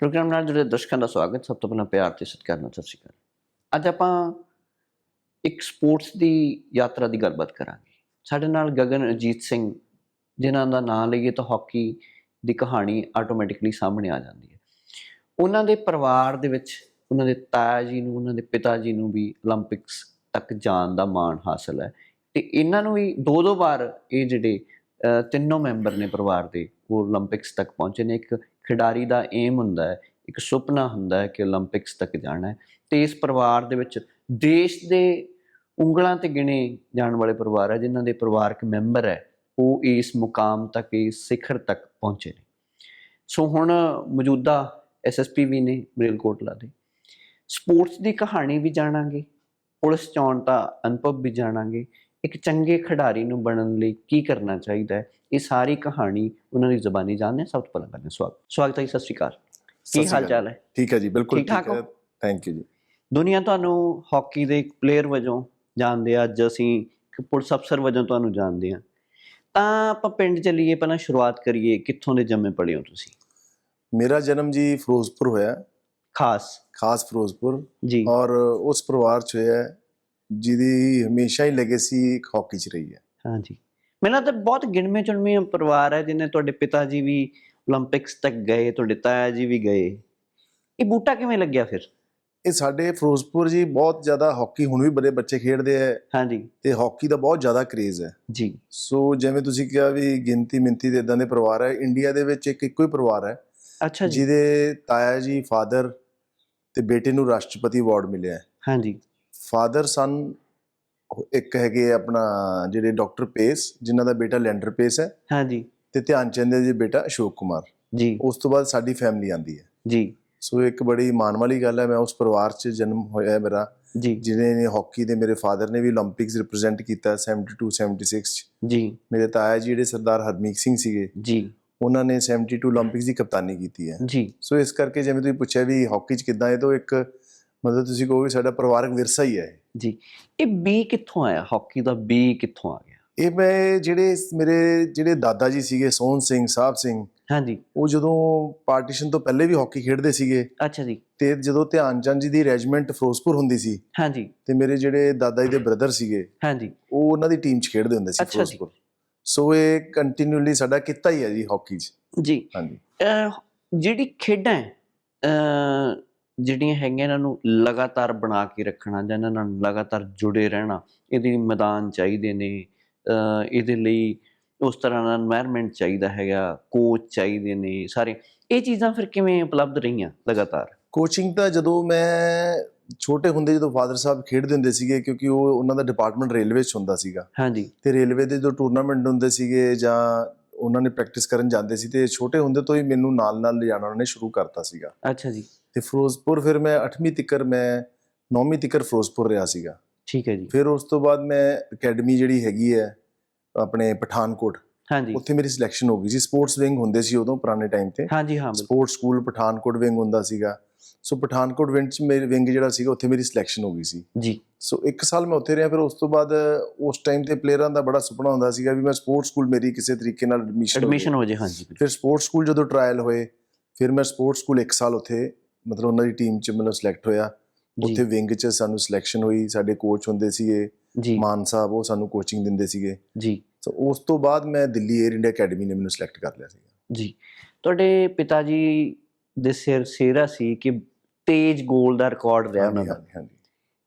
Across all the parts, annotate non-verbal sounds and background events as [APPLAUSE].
Programme ਨਾਲ ਜੁੜੇ ਦਰਸ਼ਕਾਂ ਦਾ ਸਵਾਗਤ, ਸਭ ਤੋਂ ਪਹਿਲਾਂ ਪਿਆਰ ਤੇ ਸਤਿਕਾਰ ਨਾਲ ਸਤਿ ਸ਼੍ਰੀ ਅਕਾਲ। ਅੱਜ ਆਪਾਂ ਇੱਕ ਸਪੋਰਟਸ ਦੀ ਯਾਤਰਾ ਦੀ ਗੱਲਬਾਤ ਕਰਾਂਗੇ। ਸਾਡੇ ਨਾਲ ਗਗਨ ਅਜੀਤ ਸਿੰਘ, ਜਿਨ੍ਹਾਂ ਦਾ ਨਾਮ ਲਈਏ ਤਾਂ ਹਾਕੀ ਦੀ ਕਹਾਣੀ ਆਟੋਮੈਟਿਕਲੀ ਸਾਹਮਣੇ ਆ ਜਾਂਦੀ ਹੈ। ਉਹਨਾਂ ਦੇ ਪਰਿਵਾਰ ਦੇ ਵਿੱਚ, ਉਹਨਾਂ ਦੇ ਤਾਇਆ ਜੀ ਨੂੰ, ਉਹਨਾਂ ਦੇ ਪਿਤਾ ਜੀ ਨੂੰ ਵੀ 올림픽ਸ ਤੱਕ ਜਾਣ ਦਾ ਮਾਣ ਹਾਸਲ ਹੈ। ਤੇ ਇਹਨਾਂ ਨੂੰ ਵੀ ਦੋ ਦੋ ਵਾਰ ਇਹ ਜਿਹੜੇ ਤਿੰਨੋਂ ਮੈਂਬਰ ਨੇ ਪਰਿਵਾਰ ਦੇ, ਉਹ 올림픽ਸ ਤੱਕ ਪਹੁੰਚੇ ਨੇ। ਇੱਕ ਖਿਡਾਰੀ ਦਾ ਏਮ ਹੁੰਦਾ ਹੈ, ਇੱਕ ਸੁਪਨਾ ਹੁੰਦਾ ਹੈ ਕਿ 올림픽ਸ ਤੱਕ ਜਾਣਾ ਹੈ ਤੇ ਇਸ ਪਰਿਵਾਰ ਦੇ ਵਿੱਚ ਦੇਸ਼ ਦੇ ਉਂਗਲਾਂ ਤੇ ਗਿਣੇ ਜਾਣ ਵਾਲੇ ਪਰਿਵਾਰ ਹੈ ਜਿਨ੍ਹਾਂ ਦੇ ਪਰਿਵਾਰਕ ਮੈਂਬਰ ਹੈ, ਉਹ ਇਸ ਮੁਕਾਮ ਤੱਕ, ਇਸ ਸਿਖਰ ਤੱਕ ਪਹੁੰਚੇ ਨੇ। ਸੋ ਹੁਣ ਮੌਜੂਦਾ ਐਸਐਸਪੀ ਵੀ ਨੇ ਮਰੇਲਕੋਟਲਾ ਦੇ। ਸਪੋਰਟਸ ਦੀ ਕਹਾਣੀ ਵੀ ਜਾਣਾਂਗੇ, ਪੁਲਿਸ ਚੌਣ ਦਾ ਅਨੁਭਵ ਵੀ ਜਾਣਾਂਗੇ ਇੱਕ ਚੰਗੇ ਖਿਡਾਰੀ ਨੂੰ ਬਣਨ ਲਈ ਕੀ ਕਰਨਾ ਚਾਹੀਦਾ ਹੈ ਇਹ ਸਾਰੀ ਕਹਾਣੀ ਉਹਨਾਂ ਦੀ ਜ਼ੁਬਾਨੀ ਜਾਣਦੇ ਹਾਂ। ਸਭ ਤੋਂ ਪਹਿਲਾਂ ਕਰਦੇ ਹਾਂ ਸਵਾਗਤ ਸਵਾਗਤ ਹੈ ਸਤਿ ਸ਼੍ਰੀ ਅਕਾਲ। ਕੀ ਹਾਲ ਚਾਲ ਹੈ? ਠੀਕ ਹੈ ਜੀ ਬਿਲਕੁਲ ਠੀਕ ਹੋ? ਥੈਂਕ ਯੂ ਜੀ। ਦੁਨੀਆ ਤੁਹਾਨੂੰ ਹਾਕੀ ਦੇ ਇੱਕ ਪਲੇਅਰ ਵਜੋਂ ਜਾਣਦੇ ਆ ਅੱਜ ਅਸੀਂ ਇੱਕ ਪੁਲਿਸ ਅਫਸਰ ਵਜੋਂ ਤੁਹਾਨੂੰ ਜਾਣਦੇ ਆ। ਤਾਂ ਆਪਾਂ ਪਿੰਡ ਚੱਲੀਏ ਪਹਿਲਾਂ ਸ਼ੁਰੂਆਤ ਕਰੀਏ ਕਿੱਥੋਂ ਦੇ ਜੰਮੇ ਪੜੇ ਹੋ ਤੁਸੀਂ? ਮੇਰਾ ਜਨਮ ਜੀ ਫਿਰੋਜ਼ਪੁਰ ਹੋਇਆ। ਖਾਸ। ਖਾਸ ਫਿਰੋਜ਼ਪੁਰ। ਜੀ। ਔਰ ਉਸ ਪਰਿਵਾਰ ਚ ਹੋਇਆ ਜਿਹਦੀ ਹਮੇਸ਼ਾ ਹੀ ਲੈਗੇਸੀ ਇੱਕ 'ਚ ਰਹੀ ਹੈ। ਹਾਂਜੀ। ਮੈਨੂੰ ਤਾਂ ਬਹੁਤ ਗਿਣਵੇਂ ਚੁਣਵੇਂ ਪਰਿਵਾਰ ਹੈ ਜਿਨੇ ਤੁਹਾਡੇ ਪਿਤਾ ਜੀ ਵੀ 올림픽ਸ ਤੱਕ ਗਏ ਤੁਹਾਡੇ ਤਾਇਆ ਜੀ ਵੀ ਗਏ। ਇਹ ਬੂਟਾ ਕਿਵੇਂ ਲੱਗਿਆ ਫਿਰ? ਇਹ ਸਾਡੇ ਫਿਰੋਜ਼ਪੁਰ ਜੀ ਬਹੁਤ ਜ਼ਿਆਦਾ ਹਾਕੀ ਹੁਣ ਵੀ ਬੜੇ ਬੱਚੇ ਖੇਡਦੇ ਹੈ। ਹਾਂਜੀ। ਤੇ ਹਾਕੀ ਦਾ ਬਹੁਤ ਜ਼ਿਆਦਾ ਕਰੇਜ਼ ਹੈ। ਜੀ। ਸੋ ਜਿਵੇਂ ਤੁਸੀਂ ਕਿਹਾ ਵੀ ਗਿਣਤੀ ਮਿੰਤੀ ਦੇ ਇਦਾਂ ਦੇ ਪਰਿਵਾਰ ਹੈ ਇੰਡੀਆ ਦੇ ਵਿੱਚ ਇੱਕ ਇੱਕੋ ਹੀ ਪਰਿਵਾਰ ਹੈ। ਅੱਛਾ ਜੀ। ਜਿਹਦੇ ਤਾਇਆ ਜੀ ਫਾਦਰ ਤੇ ਬੇਟੇ ਨੂੰ ਰਾਸ਼ਟਰਪਤੀ ਅਵਾਰਡ ਮਿਲਿਆ ਹੈ। ਹਾਂਜੀ। ਫਾਦਰ ਸਨ ਇੱਕ ਹੈਗੇ ਆਪਣਾ ਜਿਹੜੇ ਡਾਕਟਰ ਪੇਸ ਜਿਨ੍ਹਾਂ ਦਾ ਬੇਟਾ ਲੈਂਡਰ ਪੇਸ ਹੈ। ਹਾਂਜੀ। ਤੇ ਧਿਆਨ ਚੰਦ ਦੇ ਬੇਟਾ ਅਸ਼ੋਕ ਕੁਮਾਰ। ਜੀ। ਉਸ ਤੋਂ ਬਾਅਦ ਸਾਡੀ ਫੈਮਿਲੀ ਆਂਦੀ ਹੈ। ਜੀ। ਸੋ ਇੱਕ ਬੜੀ ਮਾਣ ਵਾਲੀ ਗੱਲ ਹੈ ਮੈਂ ਉਸ ਪਰਿਵਾਰ 'ਚ ਜਨਮ ਹੋਇਆ ਮੇਰਾ। ਜੀ। ਜਿਨੇ ਨੇ ਹਾਕੀ ਦੇ ਮੇਰੇ ਫਾਦਰ ਨੇ ਵੀ 올림픽ਸ ਰਿਪਰੈਜ਼ੈਂਟ ਕੀਤਾ 72 76 ਜੀ। ਮੇਰੇ ਤਾਇਆ ਜੀ ਜਿਹੜੇ ਸਰਦਾਰ ਹਰਮੀਤ ਸਿੰਘ ਸੀਗੇ ਜੀ। ਉਹਨਾਂ ਨੇ 72 올림픽ਸ ਦੀ ਕਪਤਾਨੀ ਕੀਤੀ ਹੈ। ਜੀ। ਸੋ ਇਸ ਕਰਕੇ ਜਿਵੇਂ ਤੁਸੀਂ ਪੁੱਛਿਆ ਵੀ ਹਾਕੀ 'ਚ ਕਿਦਾਂ ਇਹ ਤੋਂ ਇੱਕ ਮਤਲਬ ਤੁਸੀਂ ਕਹੋ ਵੀ ਸਾਡਾ ਪਰਿਵਾਰਕ ਵਿਰਸਾ ਹੀ ਹੈ। ਜੀ। ਇਹ ਬੀ ਕਿੱਥੋਂ ਆਇਆ? ਹਾਕੀ ਦਾ ਬੀ ਕਿੱਥੋਂ ਆ ਗਿਆ? ਇਹ ਮੈਂ ਜਿਹੜੇ ਮੇਰੇ ਜਿਹੜੇ ਦਾਦਾ ਜੀ ਸੀਗੇ ਸੋਹਣ ਸਿੰਘ ਸਾਹਿਬ ਸਿੰਘ ਹਾਂਜੀ। ਉਹ ਜਦੋਂ ਪਾਰਟੀਸ਼ਨ ਤੋਂ ਪਹਿਲੇ ਵੀ ਹਾਕੀ ਖੇਡਦੇ ਸੀਗੇ ਅੱਛਾ ਜੀ। ਤੇ ਜਦੋਂ ਧਿਆਨ ਚੰਦ ਜੀ ਦੀ ਰੈਜੀਮੈਂਟ ਫਿਰੋਜ਼ਪੁਰ ਹੁੰਦੀ ਸੀ ਹਾਂਜੀ। ਤੇ ਮੇਰੇ ਜਿਹੜੇ ਦਾਦਾ ਜੀ ਦੇ ਬ੍ਰਦਰ ਸੀਗੇ ਹਾਂਜੀ। ਉਹ ਉਹਨਾਂ ਦੀ ਟੀਮ 'ਚ ਖੇਡਦੇ ਹੁੰਦੇ ਸੀ। ਫਿਰੋਜ਼ਪੁਰ। ਸੋ ਇਹ ਕੰਟੀਨਿਊਲੀ ਸਾਡਾ ਕਿੱਤਾ ਹੀ ਹੈ ਜੀ ਹਾਕੀ 'ਚ। ਜੀ। ਹਾਂਜੀ। ਜਿਹੜੀ ਖੇਡਾਂ ਜਿਹੜੀਆਂ ਹੈਗੀਆਂ ਇਹਨਾਂ ਨੂੰ ਲਗਾਤਾਰ ਬਣਾ ਕੇ ਰੱਖਣਾ ਜਾਂ ਇਹਨਾਂ ਨਾਲ ਲਗਾਤਾਰ ਜੁੜੇ ਰਹਿਣਾ ਇਹਦੇ ਲਈ ਮੈਦਾਨ ਚਾਹੀਦੇ ਨੇ। ਇਹਦੇ ਲਈ ਉਸ ਤਰ੍ਹਾਂ ਦਾ এনवायरमेंट ਚਾਹੀਦਾ ਹੈਗਾ ਕੋਚ ਚਾਹੀਦੇ ਨੇ ਸਾਰੇ। ਇਹ ਚੀਜ਼ਾਂ ਫਿਰ ਕਿਵੇਂ ਉਪਲਬਧ ਰਹੀਆਂ ਲਗਾਤਾਰ? ਕੋਚਿੰਗ ਤਾਂ ਜਦੋਂ ਮੈਂ ਛੋਟੇ ਹੁੰਦੇ ਜਦੋਂ ਫਾਦਰ ਸਾਹਿਬ ਖੇਡਦੇ ਹੁੰਦੇ ਸੀਗੇ ਕਿਉਂਕਿ ਉਹ ਉਹਨਾਂ ਦਾ ਡਿਪਾਰਟਮੈਂਟ ਰੇਲਵੇ 'ਚ ਹੁੰਦਾ ਸੀਗਾ। ਹਾਂਜੀ। ਤੇ ਰੇਲਵੇ ਦੇ ਜਦੋਂ ਟੂਰਨਾਮੈਂਟ ਹੁੰਦੇ ਸੀਗੇ ਜਾਂ ਉਹਨਾਂ ਨੇ ਪ੍ਰੈਕਟਿਸ ਕਰਨ ਜਾਂਦੇ ਸੀ ਤੇ ਛੋਟੇ ਹੁੰਦੇ ਤੋਂ ਹੀ ਮੈਨੂੰ ਨਾਲ-ਨਾਲ ਲਿਜਾਣਾ ਉਹਨਾਂ ਨੇ ਸ਼ੁਰੂ ਕਰਤਾ ਸੀਗਾ। ਅੱਛਾ ਜੀ। ਤੇ ਫਿਰੋਜ਼ਪੁਰ ਫਿਰ ਮੈਂ 8ਵੀਂ ਤੱਕਰ ਮੈਂ 9ਵੀਂ ਤੱਕਰ ਫਿਰੋਜ਼ਪੁਰ ਰਿਹਾ ਸੀਗਾ। ਠੀਕ ਹੈ ਜੀ। ਫਿਰ ਉਸ ਤੋਂ ਬਾਅਦ ਮੈਂ ਅਕੈਡਮੀ ਜਿਹੜੀ ਹੈਗੀ ਹੈ ਆਪਣੇ ਪਠਾਨਕੋਟ ਹਾਂਜੀ। ਉੱਥੇ ਮੇਰੀ ਸਿਲੈਕਸ਼ਨ ਹੋ ਗਈ ਸੀ। ਸਪੋਰਟਸ ਵਿੰਗ ਹੁੰਦੇ ਸੀ ਉਦੋਂ ਪੁਰਾਣੇ ਟਾਈਮ ਤੇ। ਹਾਂਜੀ ਹਾਂ ਸਪੋਰਟਸ ਸਕੂਲ ਪਠਾਨਕੋਟ ਵਿੰਗ ਹੁੰਦਾ ਸੀਗਾ। ਸੋ ਪਠਾਨਕੋਟ ਵਿੰਗ ਚ ਮੇਰੇ ਵਿੰਗ ਜਿਹੜਾ ਸੀਗਾ ਉੱਥੇ ਮੇਰੀ ਸਿਲੈਕਸ਼ਨ ਹੋ ਗਈ ਸੀ। ਜੀ। ਸੋ ਇੱਕ ਸਾਲ ਮੈਂ ਉੱਥੇ ਰਿਹਾ ਫਿਰ ਉਸ ਤੋਂ ਬਾਅਦ ਉਸ ਟਾਈਮ ਤੇ ਪਲੇਅਰਾਂ ਦਾ ਬੜਾ ਸੁਪਨਾ ਹੁੰਦਾ ਸੀਗਾ ਵੀ ਮੈਂ ਸਪੋਰਟਸ ਸਕੂਲ ਮੇਰੀ ਕਿਸੇ ਤਰੀਕੇ ਨਾਲ ਐਡਮਿਸ਼ਨ ਐਡਮਿਸ਼ਨ ਹੋ ਜੇ ਹਾਂਜੀ। ਫਿਰ ਸਪੋਰਟਸ ਸਕੂਲ ਜਦੋਂ ਟ੍ਰਾਇਲ ਹੋਏ ਫਿਰ ਮੈਂ ਸਪੋਰਟਸ ਸਕੂਲ ਇੱਕ ਸਾਲ ਉੱਥੇ ਮਤਲਬ ਉਹਨਾਂ ਦੀ ਟੀਮ ਚ ਮਤਲਬ ਸਿਲੈਕਟ ਹੋਇਆ। ਉੱਥੇ ਵਿੰਗ ਚ ਸਾਨੂੰ ਸਿਲੈਕਸ਼ਨ ਹੋਈ ਸਾਡੇ ਕੋਚ ਹੁੰਦੇ ਸੀਗੇ ਮਾਨ ਸਾਹਿਬ ਉਹ ਸਾਨੂੰ ਕੋਚਿੰਗ ਦਿੰਦੇ ਸੀਗੇ। ਜੀ। ਸੋ ਉਸ ਤੋਂ ਬਾਅਦ ਮੈਂ ਦਿੱਲੀ 에ਅਰ ਇੰਡੀਆ ਅਕੈਡਮੀ ਨੇ ਮੈਨੂੰ ਸਿਲੈਕਟ ਕਰ ਲਿਆ ਸੀ ਜੀ। ਤੁਹਾਡੇ ਪਿਤਾ ਜੀ ਦੇ ਸਿਰ ਸਿਹਰਾ ਸੀ ਕਿ ਤੇਜ਼ ਗੋਲ ਦਾ ਰਿਕਾਰਡ ਰਿਹਾ ਉਹਨਾਂ ਦਾ? ਹਾਂਜੀ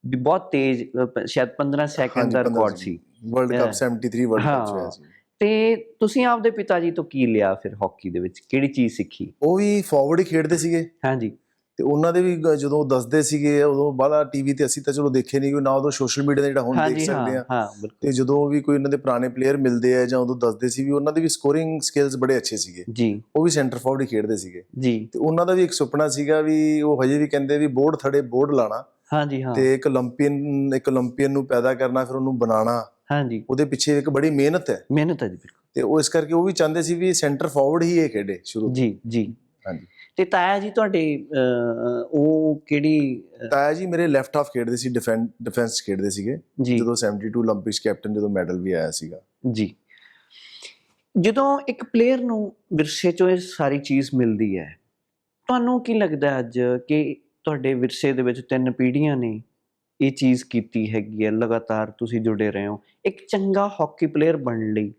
ਵੀ ਬਹੁਤ ਤੇਜ਼ ਸ਼ਾਇਦ 15 ਸੈਕਿੰਡ ਦਾ ਰਿਕਾਰਡ ਸੀ। World cup Yeah. 73 world cup ਹੋਇਆ। ਸੀ। ਤੇ ਤੁਸੀਂ ਆਪਦੇ ਪਿਤਾ ਜੀ ਤੋਂ ਕੀ ਲਿਆ ਫਿਰ ਹਾਕੀ ਦੇ ਵਿੱਚ? ਕਿਹੜੀ ਚੀਜ਼ ਸਿੱਖੀ? ਉਹ ਵੀ ਫਾਰਵਰਡ ਹੀ ਖੇਡਦੇ ਸੀਗੇ। ਹਾਂਜੀ। ਤੇ ਉਹਨਾਂ ਦੇ ਵੀ ਜਦੋਂ ਦੱਸਦੇ ਸੀਗੇ ਉਦੋਂ ਬਾਹਲਾ ਟੀਵੀ ਤੇ ਅਸੀਂ ਤਾਂ ਚਲੋ ਦੇਖੇ ਨਹੀਂ ਕੋਈ ਨਾ ਉਦੋਂ ਸੋਸ਼ਲ ਮੀਡੀਆ ਤੇ ਜਿਹੜਾ ਹੁਣ ਦੇਖ ਸਕਦੇ ਆ ਤੇ ਜਦੋਂ ਵੀ ਕੋਈ ਉਹਨਾਂ ਦੇ ਪੁਰਾਣੇ ਪਲੇਅਰ ਮਿਲਦੇ ਆ ਜਾਂ ਉਦੋਂ ਦੱਸਦੇ ਸੀ ਵੀ ਉਹਨਾਂ ਦੇ ਵੀ ਸਕੋਰਿੰਗ ਸਕਿੱਲਸ ਬੜੇ ਅੱਛੇ ਸੀਗੇ। ਜੀ। ਉਹ ਵੀ ਸੈਂਟਰ ਫਾਰਵਰਡ ਖੇਡਦੇ ਸੀਗੇ। ਜੀ। ਤੇ ਉਹਨਾਂ ਦਾ ਵੀ ਇੱਕ ਸੁਪਨਾ ਸੀਗਾ ਵੀ ਉਹ ਹਜੇ ਵੀ ਕਹਿੰਦੇ ਵੀ ਬੋਰਡ ਥੜੇ ਬੋਰਡ ਲਾਣਾ ਹਾਂਜੀ ਹਾਂ। ਤੇ ਇੱਕ 올림픽ਨ ਇੱਕ 올림픽ਨ ਨੂੰ ਪੈਦਾ ਕਰਨਾ ਫਿਰ ਉਹਨੂੰ ਬਣਾਉਣਾ। ਹਾਂਜੀ। ਉਹਦੇ ਪਿੱਛੇ ਇੱਕ ਬੜੀ ਮਿਹਨਤ ਹੈ। ਮਿਹਨਤ ਹੈ ਜੀ ਬਿਲਕੁਲ। ਤੇ ਉਹ ਇਸ ਕਰਕੇ ਉਹ ਵੀ ਚਾਹੁੰਦੇ ਸੀ ਵੀ ਸੈਂਟਰ ਫੋਰਵਰਡ ਹੀ ਇਹ ਖੇਡੇ ਸ਼ੁਰੂ ਜੀ ਜੀ। ਹਾਂਜੀ। ਤੇ ਤਾਇਆ ਜੀ ਤੁਹਾਡੇ ਉਹ ਕਿਹੜੀ ਤਾਇਆ ਜੀ ਮੇਰੇ ਲੈਫਟ ਹਾਫ ਖੇਡਦੇ ਸੀ ਡਿਫੈਂਸ ਡਿਫੈਂਸ ਖੇਡਦੇ ਸੀਗੇ। ਜਦੋਂ 72 올림픽ਸ ਕੈਪਟਨ ਜਦੋਂ ਮੈਡਲ ਵੀ ਆਇਆ ਸੀਗਾ। ਜੀ। ਜਦੋਂ ਇੱਕ ਪਲੇਅਰ ਨੂੰ ਵਿਰਸੇ ਚੋਂ ਇਹ ਸਾਰੀ ਚੀਜ਼ ਮਿਲਦੀ ਹੈ ਤੁਹਾਨੂੰ ਕੀ ਲੱਗਦਾ ਅੱਜ ਕਿ ਤੁਹਾਡੇ ਵਿਰਸੇ ਦੇ ਵਿੱਚ ਤਿੰਨ ਪੀੜ੍ਹੀਆਂ ਨੇ ਇਹ ਚੀਜ਼ ਕੀਤੀ ਹੈਗੀ ਹੈ? ਲਗਾਤਾਰ ਤੁਸੀਂ ਜੁੜੇ ਰਹੇ ਹੋ। ਇੱਕ ਚੰਗਾ ਹਾਕੀ ਪਲੇਅਰ ਬਣਨ ਲਈ